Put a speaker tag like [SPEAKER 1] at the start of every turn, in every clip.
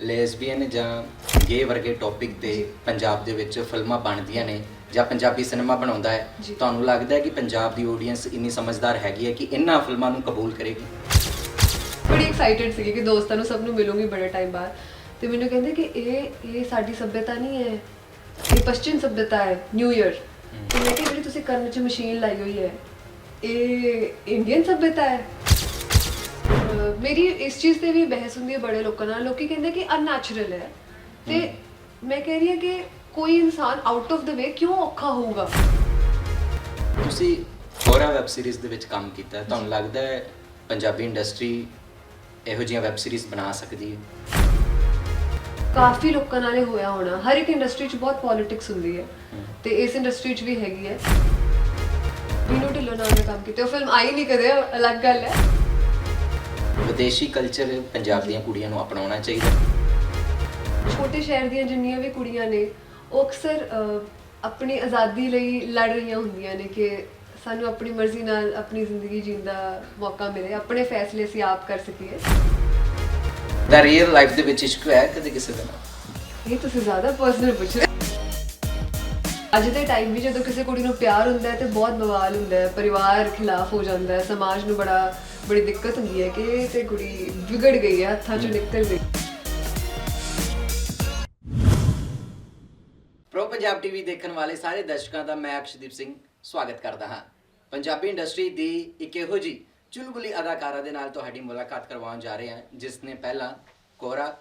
[SPEAKER 1] Lesbian ਜਾਂ ਗੇ ਵਰਗੇ ਟੌਪਿਕ ਤੇ ਪੰਜਾਬ ਦੇ ਵਿੱਚ ਫਿਲਮਾਂ ਬਣਦੀਆਂ ਨੇ ਜਾਂ ਪੰਜਾਬੀ ਸਿਨੇਮਾ ਬਣਾਉਂਦਾ ਹੈ। ਤੁਹਾਨੂੰ ਲੱਗਦਾ ਹੈ ਕਿ ਪੰਜਾਬ ਦੀ ਆਡੀਅנס ਇੰਨੀ ਸਮਝਦਾਰ ਹੈਗੀ ਹੈ ਕਿ ਇਹਨਾਂ ਫਿਲਮਾਂ ਨੂੰ ਕਬੂਲ ਕਰੇਗੀ?
[SPEAKER 2] ਬੜੀ ਐਕਸਾਈਟਿਡ ਸੀਗੀ ਕਿ ਦੋਸਤਾਂ ਨੂੰ ਸਭ ਨੂੰ ਮਿਲੂੰਗੀ ਬੜੇ ਟਾਈਮ ਬਾਅਦ। ਤੇ ਮੈਨੂੰ ਕਹਿੰਦੇ ਕਿ ਇਹ ਇਹ ਸਾਡੀ ਸਭਿਅਤਾ ਨਹੀਂ ਹੈ ਇਹ ਪਛਚਿਮ ਸਭਿਅਤਾ ਹੈ ਨਿਊ ਇਅਰ ਤੇ ਮੈਂ ਕਿਹਾ ਜਿਹੜੀ ਤੁਸੀਂ ਕੰਨ 'ਚ ਮਸ਼ੀਨ ਲਾਈ ਹੋਈ ਹੈ ਇਹ ਇੰਡੀਅਨ ਸਭਿਅਤਾ ਹੈ? ਮੇਰੀ ਇਸ ਚੀਜ਼ ਤੇ ਵੀ ਬਹਿਸ ਹੁੰਦੀ ਹੈ ਬੜੇ ਲੋਕਾਂ ਨਾਲ। ਲੋਕੀ ਕਹਿੰਦੇ ਕਿ ਅਨਨੈਚੁਰਲ ਹੈ। ਤੇ ਮੈਂ ਕਹਿ ਰਹੀ ਹਾਂ ਕਿ ਕੋਈ ਇਨਸਾਨ ਆਊਟ ਆਫ ਦ ਵੇ ਕਿਉਂ ਔਖਾ ਹੋਊਗਾ?
[SPEAKER 1] ਤੁਸੀਂ ਹੋਰਾ ਵੈਬ ਸੀਰੀਜ਼ ਦੇ ਵਿੱਚ ਕੰਮ ਕੀਤਾ। ਹੈ। ਤੁਹਾਨੂੰ ਲੱਗਦਾ ਹੈ ਪੰਜਾਬੀ ਇੰਡਸਟਰੀ ਇਹੋ ਜਿਹੀਆਂ ਵੈਬ ਸੀਰੀਜ਼ ਬਣਾ ਸਕਦੀ ਹੈ?
[SPEAKER 2] ਕਾਫੀ ਲੋਕਾਂ ਨਾਲ ਇਹ ਹੋਇਆ ਹੋਣਾ। ਹਰ ਇੱਕ ਇੰਡਸਟਰੀ 'ਚ ਬਹੁਤ ਪੋਲਿਟਿਕਸ ਹੁੰਦੀ ਹੈ। ਤੇ ਇਸ ਇੰਡਸਟਰੀ 'ਚ ਵੀ ਹੈਗੀ ਹੈ। ਮੀਨੂ ਢਿੱਲੋਂ ਨਾਲ ਮੈਂ ਕੰਮ ਕੀਤਾ। ਉਹ ਫਿਲਮ ਆਈ ਨਹੀਂ ਕਦੇ ਅਲੱਗ ਗੱਲ ਹੈ।
[SPEAKER 1] ਵਿਦੇਸ਼ੀ ਕਲਚਰ ਪੰਜਾਬ ਦੀਆਂ ਕੁੜੀਆਂ ਨੂੰ ਅਪਣਾਉਣਾ ਚਾਹੀਦਾ।
[SPEAKER 2] ਛੋਟੇ ਸ਼ਹਿਰ ਦੀਆਂ ਜਿੰਨੀਆਂ ਵੀ ਕੁੜੀਆਂ ਨੇ ਉਹ ਅਕਸਰ ਅਹ, ਆਪਣੀ ਆਜ਼ਾਦੀ ਲਈ ਲੜ ਰਹੀਆਂ ਹੁੰਦੀਆਂ ਨੇ ਕਿ ਸਾਨੂੰ ਆਪਣੀ ਮਰਜ਼ੀ ਨਾਲ ਆਪਣੀ ਜ਼ਿੰਦਗੀ ਜੀਣ ਦਾ ਮੌਕਾ ਮਿਲੇ ਆਪਣੇ ਫੈਸਲੇ ਅਸੀਂ ਆਪ ਕਰ ਸਕੀਏ।
[SPEAKER 1] ਦਾ ਰੀਅਲ ਲਾਈਫ ਦੇ ਵਿੱਚ ਇਸ਼ਕ ਹੈ ਕਦੇ ਕਿਸੇ ਦਾ?
[SPEAKER 2] ਇਹ ਤੁਸੀਂ ਜ਼ਿਆਦਾ ਪਰਸਨਲ ਪੁੱਛ ਰਹੇ। ਅੱਜ ਦੇ ਟਾਈਮ ਵਿੱਚ ਜਦੋਂ ਕਿਸੇ ਕੁੜੀ ਨੂੰ ਪਿਆਰ ਹੁੰਦਾ ਹੈ ਤੇ ਬਹੁਤ ਬਵਾਲ ਹੁੰਦਾ ਹੈ ਪਰਿਵਾਰ ਖਿਲਾਫ ਹੋ ਜਾਂਦਾ ਹੈ ਸਮਾਜ ਨੂੰ ਬੜਾ ਬੜੀ ਦਿੱਕਤ ਹੁੰਦੀ ਹੈ ਕਿ ਤੇ ਕੁੜੀ ਵਿਗੜ ਗਈ ਹੈ ਹੱਥਾਂ ਚੋਂ ਨਿਕਲ ਗਈ।
[SPEAKER 1] ਪ੍ਰੋ ਪੰਜਾਬ ਟੀਵੀ ਦੇਖਣ ਵਾਲੇ ਸਾਰੇ ਦਰਸ਼ਕਾਂ ਦਾ ਮੈਂ ਅਕਸ਼ਦੀਪ ਸਿੰਘ ਸਵਾਗਤ ਕਰਦਾ ਹਾਂ। ਪੰਜਾਬੀ ਇੰਡਸਟਰੀ ਦੀ ਇੱਕ ਇਹੋ ਜੀ ਚੁਲਬੁਲੀ ਅਦਾਕਾਰਾ ਦੇ ਨਾਲ ਤੁਹਾਡੀ ਮੁਲਾਕਾਤ ਕਰਵਾਉਣ ਜਾ ਰਹੇ ਹਾਂ ਜਿਸ ਨੇ ਪਹਿਲਾਂ ਕੋਰਾ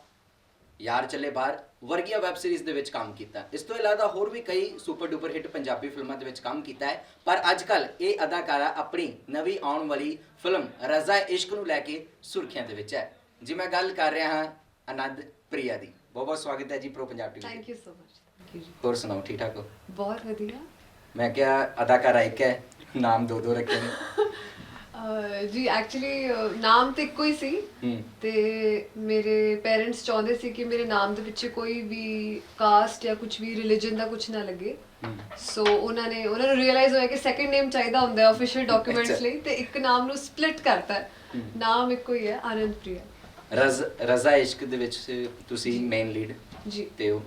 [SPEAKER 1] ਯਾਰ ਚੱਲੇ ਬਾਹਰ ਵਰਗੀਆਂ ਵੈਬ ਸੀਰੀਜ਼ ਦੇ ਵਿੱਚ ਕੰਮ ਕੀਤਾ। ਇਸ ਤੋਂ ਇਲਾਵਾ ਹੋਰ ਵੀ ਕਈ ਸੁਪਰ ਡੂਪਰ ਹਿੱਟ ਪੰਜਾਬੀ ਫਿਲਮਾਂ ਦੇ ਵਿੱਚ ਕੰਮ ਕੀਤਾ ਹੈ। ਪਰ ਅੱਜ ਕੱਲ ਇਹ ਅਦਾਕਾਰਾ ਆਪਣੀ ਨਵੀਂ ਆਉਣ ਵਾਲੀ ਫਿਲਮ ਰਜ਼ਾ ਇਸ਼ਕ ਨੂੰ ਲੈ ਕੇ ਸੁਰਖੀਆਂ ਦੇ ਵਿੱਚ ਹੈ। ਜੀ ਮੈਂ ਗੱਲ ਕਰ ਰਿਹਾ ਹਾਂ ਆਨੰਦ ਪ੍ਰਿਆ ਦੀ। ਬਹੁਤ ਬਹੁਤ ਸਵਾਗਤ ਹੈ ji pro Punjab TV
[SPEAKER 2] thank you so much thank you
[SPEAKER 1] ਹੋਰ ਸੁਣਾਓ ਠੀਕ ਠਾਕ ਹੋ?
[SPEAKER 2] ਬਹੁਤ ਵਧੀਆ।
[SPEAKER 1] ਮੈਂ ਕਿਹਾ ਅਦਾਕਾਰਾ ਇੱਕ ਹੈ ਨਾਮ ਦੋ ਦੋ ਰੱਖੇ ਨੇ।
[SPEAKER 2] ਅਹ ਜੀ ਐਕਚੁਅਲੀ ਨਾਮ ਤੇ ਇੱਕੋ ਹੀ ਸੀ।
[SPEAKER 1] ਹੂੰ।
[SPEAKER 2] ਤੇ ਮੇਰੇ ਪੇਰੈਂਟਸ ਚਾਹੁੰਦੇ ਸੀ ਕਿ ਮੇਰੇ ਨਾਮ ਦੇ ਪਿੱਛੇ ਕੋਈ ਵੀ ਕਾਸਟ ਜਾਂ ਕੁਝ ਵੀ ਰਿਲੀਜਨ ਦਾ ਕੁਝ ਨਾ ਲੱਗੇ। ਸੋ ਉਹਨਾਂ ਨੇ ਉਹਨਾਂ ਨੂੰ ਰਿਅਲਾਈਜ਼ ਹੋਇਆ ਕਿ ਸੈਕੰਡ ਨੇਮ ਚਾਹੀਦਾ ਹੁੰਦਾ ਹੈ ਆਫੀਸ਼ੀਅਲ ਡਾਕੂਮੈਂਟਸ। ਲਈ ਤੇ ਇੱਕ ਨਾਮ ਨੂੰ ਸਪਲਿਟ ਕਰਤਾ ਹੈ। ਨਾਮ ਇੱਕੋ ਹੀ ਹੈ ਆਨੰਦ ਪ੍ਰਿਆ
[SPEAKER 1] ਰਜ਼ ਰਜ਼ਾ ਇਸ਼ਕ ਦੇ ਵਿੱਚ ਤੁਸੀਂ ਮੇਨ ਲੀਡ
[SPEAKER 2] ਜੀ।
[SPEAKER 1] ਤੇ ਹੋ।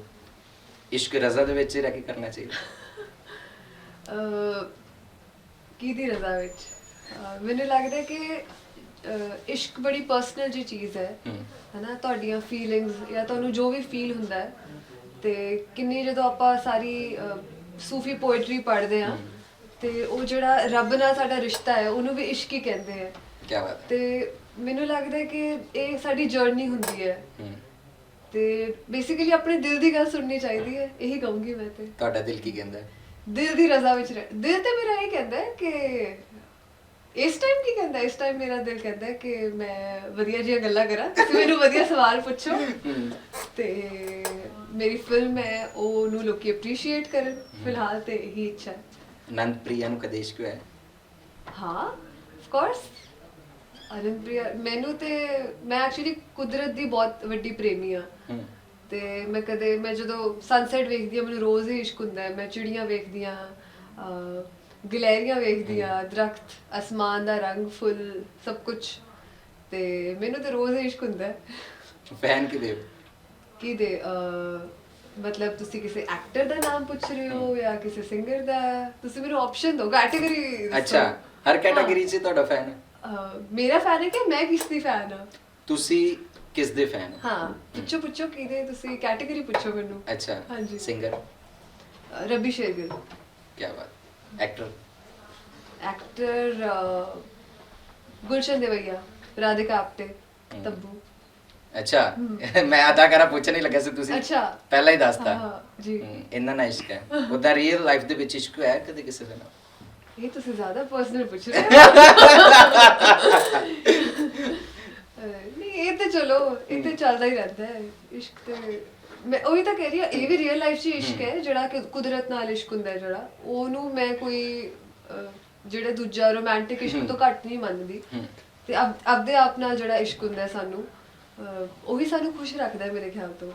[SPEAKER 1] ਇਸ਼ਕ ਰਜ਼ਾ ਦੇ ਵਿੱਚ ਰਹਿ ਕੇ ਕਰਨਾ ਚਾਹੀਦਾ।
[SPEAKER 2] ਅਹ ਕੀ ਦੀ ਰਜ਼ਾ ਵਿੱਚ? ਅਹ ਮੈਨੂੰ ਲੱਗਦਾ ਕਿ ਅਹ ਇਸ਼ਕ ਬੜੀ ਪਰਸਨਲ ਜੀ ਚੀਜ਼ ਹੈ
[SPEAKER 1] ਹੂੰ।
[SPEAKER 2] ਹਨਾ ਤੁਹਾਡੀਆਂ ਫੀਲਿੰਗਸ ਜਾਂ ਤੁਹਾਨੂੰ ਜੋ ਵੀ ਫੀਲ ਹੁੰਦਾ ਹੈ ਤੇ ਕਿੰਨੀ ਜਦੋਂ ਆਪਾਂ ਸਾਰੀ ਅਹ, ਸੂਫੀ ਪੋਇਟਰੀ ਪੜ੍ਹਦੇ ਆ ਤੇ ਉਹ ਜਿਹੜਾ ਰੱਬ ਨਾਲ ਸਾਡਾ ਰਿਸ਼ਤਾ ਹੈ ਉਹਨੂੰ ਵੀ ਇਸ਼ਕ ਹੀ ਕਹਿੰਦੇ ਆ।
[SPEAKER 1] ਕੀ ਬਾਤ ਹੈ।
[SPEAKER 2] ਤੇ ਮੈਨੂੰ ਲੱਗਦਾ ਹੈ ਕਿ ਇਹ ਸਾਡੀ ਜਰਨੀ ਹੁੰਦੀ ਹੈ।
[SPEAKER 1] ਹੂੰ।
[SPEAKER 2] ਤੇ ਬੇਸਿਕਲੀ ਆਪਣੇ ਦਿਲ ਦੀ ਗੱਲ ਸੁਣਨੀ ਚਾਹੀਦੀ ਹੈ ਇਹੀ ਕਹੂੰਗੀ ਮੈਂ ਤੇ।
[SPEAKER 1] ਤੁਹਾਡਾ ਦਿਲ ਕੀ ਕਹਿੰਦਾ ਹੈ?
[SPEAKER 2] ਦਿਲ ਦੀ ਰਜ਼ਾ ਵਿੱਚ ਰਹਿ ਦਿਲ ਤੇ ਮੇਰਾ ਇਹ ਕਹਿੰਦਾ ਹੈ ਕਿ ਇਸ ਟਾਈਮ ਕੀ ਕਹਿੰਦਾ? ਇਸ ਟਾਈਮ ਮੇਰਾ ਦਿਲ ਕਹਿੰਦਾ ਹੈ ਕਿ ਮੈਂ ਵਧੀਆ ਜਿਹੀਆਂ ਗੱਲਾਂ ਕਰਾਂ। ਤੁਸੀਂ ਮੈਨੂੰ ਵਧੀਆ ਸਵਾਲ ਪੁੱਛੋ। ਤੇ ਮੇਰੀ ਫਿਲਮ ਹੈ ਉਹ ਨੂੰ ਲੋਕੀ ਅਪਰੀਸ਼ੀਏਟ ਕਰਨ। ਫਿਲਹਾਲ ਤੇ ਇਹੀ ਇੱਛਾ ਹੈ।
[SPEAKER 1] ਆਨੰਦ ਪ੍ਰਿਆ ਨੂੰ ਕਦੇ ਇਸ਼ਕ ਹੋਇਆ ਹੈ?
[SPEAKER 2] ਹਾਂ ਆਫ ਕੋਰਸ ਅਨੰਦ ਪ੍ਰਿਆ ਮੈਨੂੰ ਤੇ ਮੈਂ ਐਕਚੁਅਲੀ ਕੁਦਰਤ ਦੀ ਬਹੁਤ ਵੱਡੀ ਪ੍ਰੇਮੀ ਆ ਤੇ ਮੈਂ ਕਦੇ ਮੈਂ ਜਦੋਂ ਸਨਸੈਟ ਵੇਖਦੀ ਆ ਮੈਨੂੰ ਰੋਜ਼ ਹੀ ਇਸ਼ਕ ਹੁੰਦਾ ਹੈ। ਮੈਂ ਚਿੜੀਆਂ ਵੇਖਦੀ ਆ ਗਲੈਰੀਆਂ ਵੇਖਦੀ ਆ ਦਰਖਤ ਅਸਮਾਨ ਦਾ ਰੰਗ ਫੁੱਲ ਸਭ ਕੁਝ ਤੇ ਮੈਨੂੰ ਤੇ ਰੋਜ਼ ਹੀ ਇਸ਼ਕ ਹੁੰਦਾ। ਹੈ
[SPEAKER 1] ਫੈਨ ਕਿਦੇ ਹੋ?
[SPEAKER 2] ਕੀ ਦੇ ਅਹ, ਮਤਲਬ ਤੁਸੀਂ ਕਿਸੇ ਐਕਟਰ ਦਾ ਨਾਮ ਪੁੱਛ ਰਹੇ ਹੋ ਜਾਂ ਕਿਸੇ ਸਿੰਗਰ ਦਾ? ਤੁਸੀਂ ਮੈਨੂੰ ਆਪਸ਼ਨ ਦਿਓ ਕੈਟਾਗਰੀ
[SPEAKER 1] ਅੱਛਾ ਹਰ ਕੈਟਾਗਰੀ 'ਚ ਤੁਹਾਡਾ ਫੈਨ
[SPEAKER 2] ਮੇਰਾ ਫੈਨ ਹੈ ਕਿ ਮੈਂ ਕਿਸ ਦੀ ਫੈਨ ਆ
[SPEAKER 1] ਤੁਸੀਂ ਕਿਸ ਦੇ ਫੈਨ ਹੋ?
[SPEAKER 2] ਹਾਂ ਪੁੱਛੋ ਪੁੱਛੋ ਕਿਹਦੇ ਤੁਸੀਂ ਕੈਟਾਗਰੀ ਪੁੱਛੋ ਮੈਨੂੰ।
[SPEAKER 1] ਅੱਛਾ
[SPEAKER 2] ਹਾਂਜੀ।
[SPEAKER 1] ਸਿੰਗਰ
[SPEAKER 2] ਅਹ, ਰੱਬੀ ਸ਼ੇਰਗਿਲ
[SPEAKER 1] ਕੀ ਬਾਤ। Actor
[SPEAKER 2] actor Gulshan Devaiah Radhika Apte. Tabu
[SPEAKER 1] ਅੱਛਾ ਮੈਂ ਅਦਾਕਾਰਾ ਪੁੱਛਣ ਹੀ ਲੱਗਾ ਸੀ ਤੁਸੀਂ
[SPEAKER 2] ਅੱਛਾ।
[SPEAKER 1] ਪਹਿਲਾਂ ਹੀ ਦੱਸਤਾ
[SPEAKER 2] ਜੀ।
[SPEAKER 1] ਇੰਨਾ ਨਾ ਇਸ਼ਕ ਹੈ ਉਹਦਾ ਰੀਅਲ ਲਾਈਫ ਦੇ ਵਿੱਚ ਇਸ਼ਕ ਹੈ ਕਦੇ ਕਿਸੇ ਦੇ ਨਾਲ
[SPEAKER 2] ਇਹ ਤੁਸੀਂ ਜ਼ਿਆਦਾ ਪਰਸਨਲ ਪੁੱਛ ਰਹੇ ਹੋ ਨਹੀਂ ਇਹ ਤੇ ਚਲੋ ਇਹ ਤੇ ਚੱਲਦਾ ਹੀ ਰਹਿੰਦਾ ਹੈ ਇਸ਼ਕ ਤੇ ਮੈਂ ਉਹੀ ਤਾਂ ਕਹਿ ਰਹੀ ਹਾਂ ਇਹ ਵੀ ਰੀਅਲ ਲਾਈਫ 'ਚ ਇਸ਼ਕ ਹੈ ਜਿਹੜਾ ਕਿ ਕੁਦਰਤ ਨਾਲ ਇਸ਼ਕ ਹੁੰਦਾ ਹੈ ਜਿਹੜਾ। ਉਹਨੂੰ ਮੈਂ ਕੋਈ ਅਹ, ਜਿਹੜਾ ਦੂਜਾ ਰੋਮਾਂਟਿਕ ਇਸ਼ਕ ਤੋਂ ਘੱਟ ਨਹੀਂ ਮੰਨਦੀ। ਤੇ ਅਬ ਆਪਦੇ ਆਪ ਨਾਲ ਜਿਹੜਾ ਇਸ਼ਕ ਹੁੰਦਾ ਹੈ ਸਾਨੂੰ ਅਹ, ਉਹੀ ਸਾਨੂੰ ਖੁਸ਼ ਰੱਖਦਾ ਹੈ ਮੇਰੇ ਖਿਆਲ ਤੋਂ।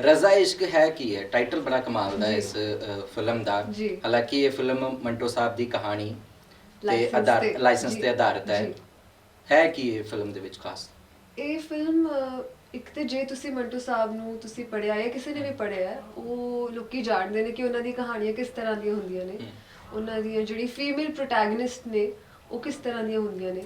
[SPEAKER 1] ਰਜ਼ਾ ਇਸ਼ਕ ਹੈ ਕੀ ਹੈ? ਟਾਈਟਲ ਬੜਾ ਕਮਾਲ ਦਾ ਹੈ ਇਸ ਫਿਲਮ ਦਾ।
[SPEAKER 2] ਜੀ।
[SPEAKER 1] ਹਾਲਾਂਕਿ ਇਹ ਫਿਲਮ ਮੰਟੋ ਸਾਹਿਬ ਦੀ ਕਹਾਣੀ ਤੇ
[SPEAKER 2] License
[SPEAKER 1] ਆਧਾਰ
[SPEAKER 2] ਤੇ,
[SPEAKER 1] ਲਾਇਸੈਂਸ
[SPEAKER 2] ਜੀ,
[SPEAKER 1] ਤੇ ਆਧਾਰਿਤ ਹੈ।
[SPEAKER 2] ਜੀ।
[SPEAKER 1] ਹੈ ਕੀ ਇਹ ਫਿਲਮ ਦੇ ਵਿੱਚ ਖਾਸ?
[SPEAKER 2] ਇਹ ਫਿਲਮ ਅਹ, ਇੱਕ ਤੇ ਜੇ ਤੁਸੀਂ ਮੰਟੂ ਸਾਹਿਬ ਨੂੰ ਤੁਸੀਂ ਪੜਿਆ ਜਾਂ ਕਿਸੇ ਨੇ ਵੀ ਪੜਿਆ ਉਹ ਲੋਕੀ ਜਾਣਦੇ ਨੇ ਕਿ ਉਹਨਾਂ ਦੀ ਕਹਾਣੀਆਂ ਕਿਸ ਤਰ੍ਹਾਂ ਦੀਆਂ ਹੁੰਦੀਆਂ ਨੇ। ਉਹਨਾਂ ਦੀਆਂ ਜਿਹੜੀ ਫੀਮੇਲ ਪ੍ਰੋਟੈਗਨਿਸਟ ਨੇ ਉਹ ਕਿਸ ਤਰ੍ਹਾਂ ਦੀਆਂ ਹੁੰਦੀਆਂ ਨੇ।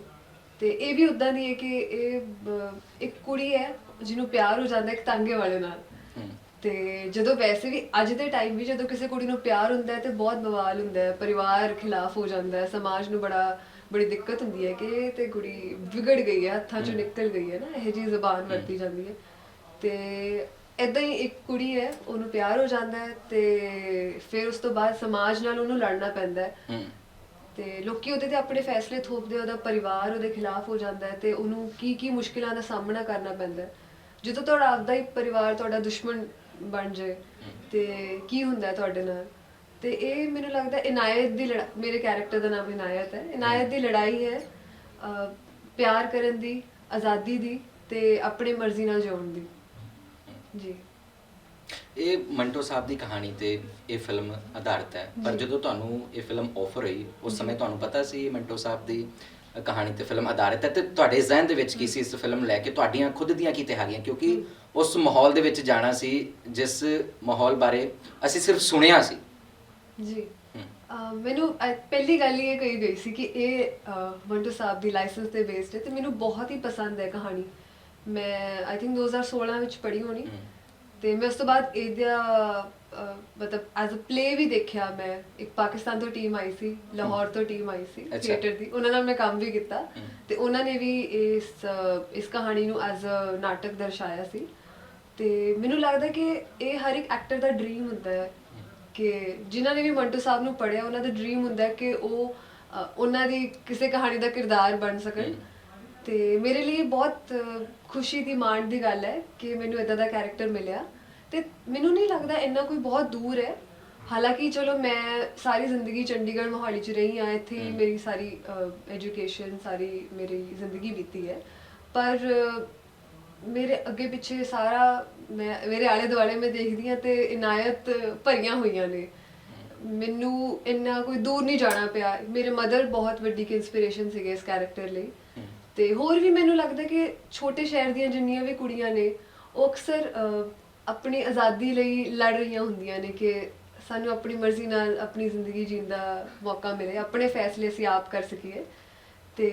[SPEAKER 2] ਤੇ ਇਹ ਵੀ ਉਦਾਂ ਦੀ ਹੈ ਕਿ ਇਹ ਬ- ਇੱਕ ਕੁੜੀ ਹੈ ਜਿਹਨੂੰ ਪਿਆਰ ਹੋ ਜਾਂਦਾ ਇੱਕ ਤਾਂਗੇ ਵਾਲੇ ਨਾਲ।
[SPEAKER 1] ਹੂੰ।
[SPEAKER 2] ਤੇ ਜਦੋਂ ਵੈਸੇ ਵੀ ਅੱਜ ਦੇ ਟਾਈਮ ਵੀ ਜਦੋਂ ਕਿਸੇ ਕੁੜੀ ਨੂੰ ਪਿਆਰ ਹੁੰਦਾ ਹੈ ਤੇ ਬਹੁਤ ਬਵਾਲ ਹੁੰਦਾ ਹੈ ਪਰਿਵਾਰ ਖਿਲਾਫ ਹੋ ਜਾਂਦਾ ਹੈ ਸਮਾਜ ਨੂੰ ਬੜਾ ਬੜੀ ਦਿੱਕਤ ਹੁੰਦੀ ਹੈ ਕਿ ਇਹ ਤੇ ਕੁੜੀ ਵਿਗੜ ਗਈ ਹੈ ਹੱਥਾਂ ਚੋਂ ਨਿਕਲ ਗਈ ਹੈ ਨਾ ਇਹ ਜੀ ਜ਼ਬਾਨ ਵਰਤੀ ਜਾਂਦੀ ਹੈ। ਤੇ ਇਦਾਂ ਹੀ ਇੱਕ ਕੁੜੀ ਹੈ ਉਹਨੂੰ ਪਿਆਰ ਹੋ ਜਾਂਦਾ ਹੈ ਤੇ ਫਿਰ ਉਸ ਤੋਂ ਬਾਅਦ ਸਮਾਜ ਨਾਲ ਉਹਨੂੰ ਲੜਨਾ ਪੈਂਦਾ ਹੈ। ਤੇ ਲੋਕੀ ਉਹਦੇ ਤੇ ਆਪਣੇ ਫੈਸਲੇ ਥੋਪਦੇ ਉਹਦਾ ਪਰਿਵਾਰ ਉਹਦੇ ਖਿਲਾਫ ਹੋ ਜਾਂਦਾ ਹੈ ਤੇ ਉਹਨੂੰ ਕੀ ਕੀ ਮੁਸ਼ਕਿਲਾਂ ਦਾ ਸਾਹਮਣਾ ਕਰਨਾ ਪੈਂਦਾ ਹੈ। ਜਦੋਂ ਤੁਹਾਡਾ ਆਪਦਾ ਹੀ ਪਰਿਵਾਰ ਤੁਹਾਡਾ ਦੁਸ਼ਮਣ ਬਣ ਜਾਏ ਤੇ ਕੀ ਹੁੰਦਾ ਹੈ ਤੁਹਾਡੇ ਨਾਲ? ਤੇ ਇਹ ਮੈਨੂੰ ਲੱਗਦਾ ਇਨਾਇਤ ਦੀ ਲੜਾ ਮੇਰੇ ਕੈਰੈਕਟਰ ਦਾ ਨਾਮ ਇਨਾਇਤ ਹੈ। ਇਨਾਇਤ ਦੀ ਲੜਾਈ ਹੈ ਪਿਆਰ ਕਰਨ ਦੀ ਆਜ਼ਾਦੀ ਦੀ ਤੇ ਆਪਣੀ ਮਰਜ਼ੀ ਨਾਲ ਜਿਉਣ ਦੀ। ਜੀ।
[SPEAKER 1] ਇਹ ਮੰਟੋ ਸਾਹਿਬ ਦੀ ਕਹਾਣੀ ਤੇ ਇਹ ਫਿਲਮ ਆਧਾਰਿਤ ਹੈ। ਪਰ। ਜਦੋਂ ਤੁਹਾਨੂੰ ਇਹ ਫਿਲਮ ਆਫਰ ਹੋਈ ਉਸ ਸਮੇਂ ਤੁਹਾਨੂੰ ਪਤਾ ਸੀ ਇਹ ਮੰਟੋ ਸਾਹਿਬ ਦੀ ਕਹਾਣੀ ਤੇ ਫਿਲਮ ਆਧਾਰਿਤ ਹੈ ਤੇ ਤੁਹਾਡੇ ਜ਼ਿਹਨ ਦੇ ਵਿੱਚ ਕੀ ਸੀ ਇਸ ਫਿਲਮ ਲੈ ਕੇ? ਤੁਹਾਡੀਆਂ ਖੁਦ ਦੀਆਂ ਕੀ ਤਿਆਰੀਆਂ ਕਿਉਂਕਿ ਉਸ ਮਾਹੌਲ ਦੇ ਵਿੱਚ ਜਾਣਾ ਸੀ ਜਿਸ ਮਾਹੌਲ ਬਾਰੇ ਅਸੀਂ ਸਿਰਫ ਸੁਣਿਆ ਸੀ।
[SPEAKER 2] ਜੀ। ਅਹ ਮੈਨੂੰ ਅਹ ਪਹਿਲੀ ਗੱਲ ਹੀ ਇਹ ਕਹੀ ਗਈ ਸੀ ਕਿ ਇਹ ਅਹ, ਮੰਟੂ ਸਾਹਿਬ ਦੀ ਲਾਇਸੈਂਸ ਤੇ ਬੇਸਡ ਹੈ ਤੇ ਮੈਨੂੰ ਬਹੁਤ ਹੀ ਪਸੰਦ ਹੈ ਕਹਾਣੀ। ਮੈਂ ਆਈ ਥਿੰਕ 2016 ਵਿੱਚ ਪੜ੍ਹੀ ਹੋਣੀ। ਤੇ ਮੈਂ ਉਸ ਤੋਂ ਬਾਅਦ ਇਹਦਾ ਅਹ, ਮਤਲਬ ਐਜ਼ ਅ ਪਲੇ ਵੀ ਦੇਖਿਆ ਮੈਂ। ਇੱਕ ਪਾਕਿਸਤਾਨ ਤੋਂ ਟੀਮ ਆਈ ਸੀ ਲਾਹੌਰ ਤੋਂ ਟੀਮ ਆਈ ਸੀ
[SPEAKER 1] ਅੱਛਾ।
[SPEAKER 2] ਥੀਏਟਰ ਦੀ। ਉਹਨਾਂ ਨਾਲ ਮੈਂ ਕੰਮ ਵੀ ਕੀਤਾ। ਤੇ ਉਹਨਾਂ ਨੇ ਵੀ ਇਸ ਅਹ, ਇਸ ਕਹਾਣੀ ਨੂੰ ਐਜ਼ ਅ ਨਾਟਕ ਦਰਸਾਇਆ ਸੀ। ਤੇ ਮੈਨੂੰ ਲੱਗਦਾ ਕਿ ਇਹ ਹਰ ਇੱਕ ਐਕਟਰ ਦਾ ਡ੍ਰੀਮ ਹੁੰਦਾ ਹੈ। ਕਿ ਜਿਨ੍ਹਾਂ ਨੇ ਵੀ ਮੰਟੂ ਸਾਹਿਬ ਨੂੰ ਪੜਿਆ ਉਹਨਾਂ ਦਾ ਡ੍ਰੀਮ ਹੁੰਦਾ ਕਿ ਉਹ ਅ, ਉਹਨਾਂ ਦੀ ਕਿਸੇ ਕਹਾਣੀ ਦਾ ਕਿਰਦਾਰ ਬਣ ਸਕਣ। ਤੇ ਮੇਰੇ ਲਈ ਬਹੁਤ ਅ, ਖੁਸ਼ੀ ਦੀ ਮਾਣ ਦੀ ਗੱਲ ਹੈ ਕਿ ਮੈਨੂੰ ਇਦਾਂ ਦਾ ਕੈਰੈਕਟਰ ਮਿਲਿਆ ਤੇ ਮੈਨੂੰ ਨਹੀਂ ਲੱਗਦਾ ਇੰਨਾ ਕੋਈ ਬਹੁਤ ਦੂਰ ਹੈ ਹਾਲਾਂਕਿ ਚਲੋ ਮੈਂ ਸਾਰੀ ਜ਼ਿੰਦਗੀ ਚੰਡੀਗੜ੍ਹ ਮੋਹਾਲੀ ਚ ਰਹੀ ਆ ਇੱਥੇ ਹੀ। ਮੇਰੀ ਸਾਰੀ ਐਜੂਕੇਸ਼ਨ ਸਾਰੀ ਮੇਰੀ ਜ਼ਿੰਦਗੀ ਬੀਤੀ ਹੈ ਪਰ ਅ, ਮੇਰੇ ਅੱਗੇ ਪਿੱਛੇ ਸਾਰਾ ਮੈਂ ਮੇਰੇ ਆਲੇ ਦੁਆਲੇ ਮੈਂ ਦੇਖਦੀ ਹਾਂ ਤੇ ਇਨਾਇਤ ਭਰੀਆਂ ਹੋਈਆਂ ਨੇ। ਮੈਨੂੰ ਇੰਨਾ ਕੋਈ ਦੂਰ ਨਹੀਂ ਜਾਣਾ ਪਿਆ। ਮੇਰੇ ਮਦਰ ਬਹੁਤ ਵੱਡੀ ਕਿ ਇਨਸਪੀਰੇਸ਼ਨ ਸੀਗੇ ਇਸ ਕੈਰੈਕਟਰ ਲਈ। ਤੇ ਹੋਰ ਵੀ ਮੈਨੂੰ ਲੱਗਦਾ ਕਿ ਛੋਟੇ ਸ਼ਹਿਰ ਦੀਆਂ ਜਿੰਨੀਆਂ ਵੀ ਕੁੜੀਆਂ ਨੇ ਉਹ ਅਕਸਰ ਆਪਣੀ ਆਜ਼ਾਦੀ ਲਈ ਲੜ ਰਹੀਆਂ ਹੁੰਦੀਆਂ ਨੇ ਕਿ ਸਾਨੂੰ ਆਪਣੀ ਮਰਜ਼ੀ ਨਾਲ ਆਪਣੀ ਜ਼ਿੰਦਗੀ ਜੀਣ ਦਾ ਮੌਕਾ ਮਿਲੇ ਆਪਣੇ ਫੈਸਲੇ ਅਸੀਂ ਆਪ ਕਰ ਸਕੀਏ। ਤੇ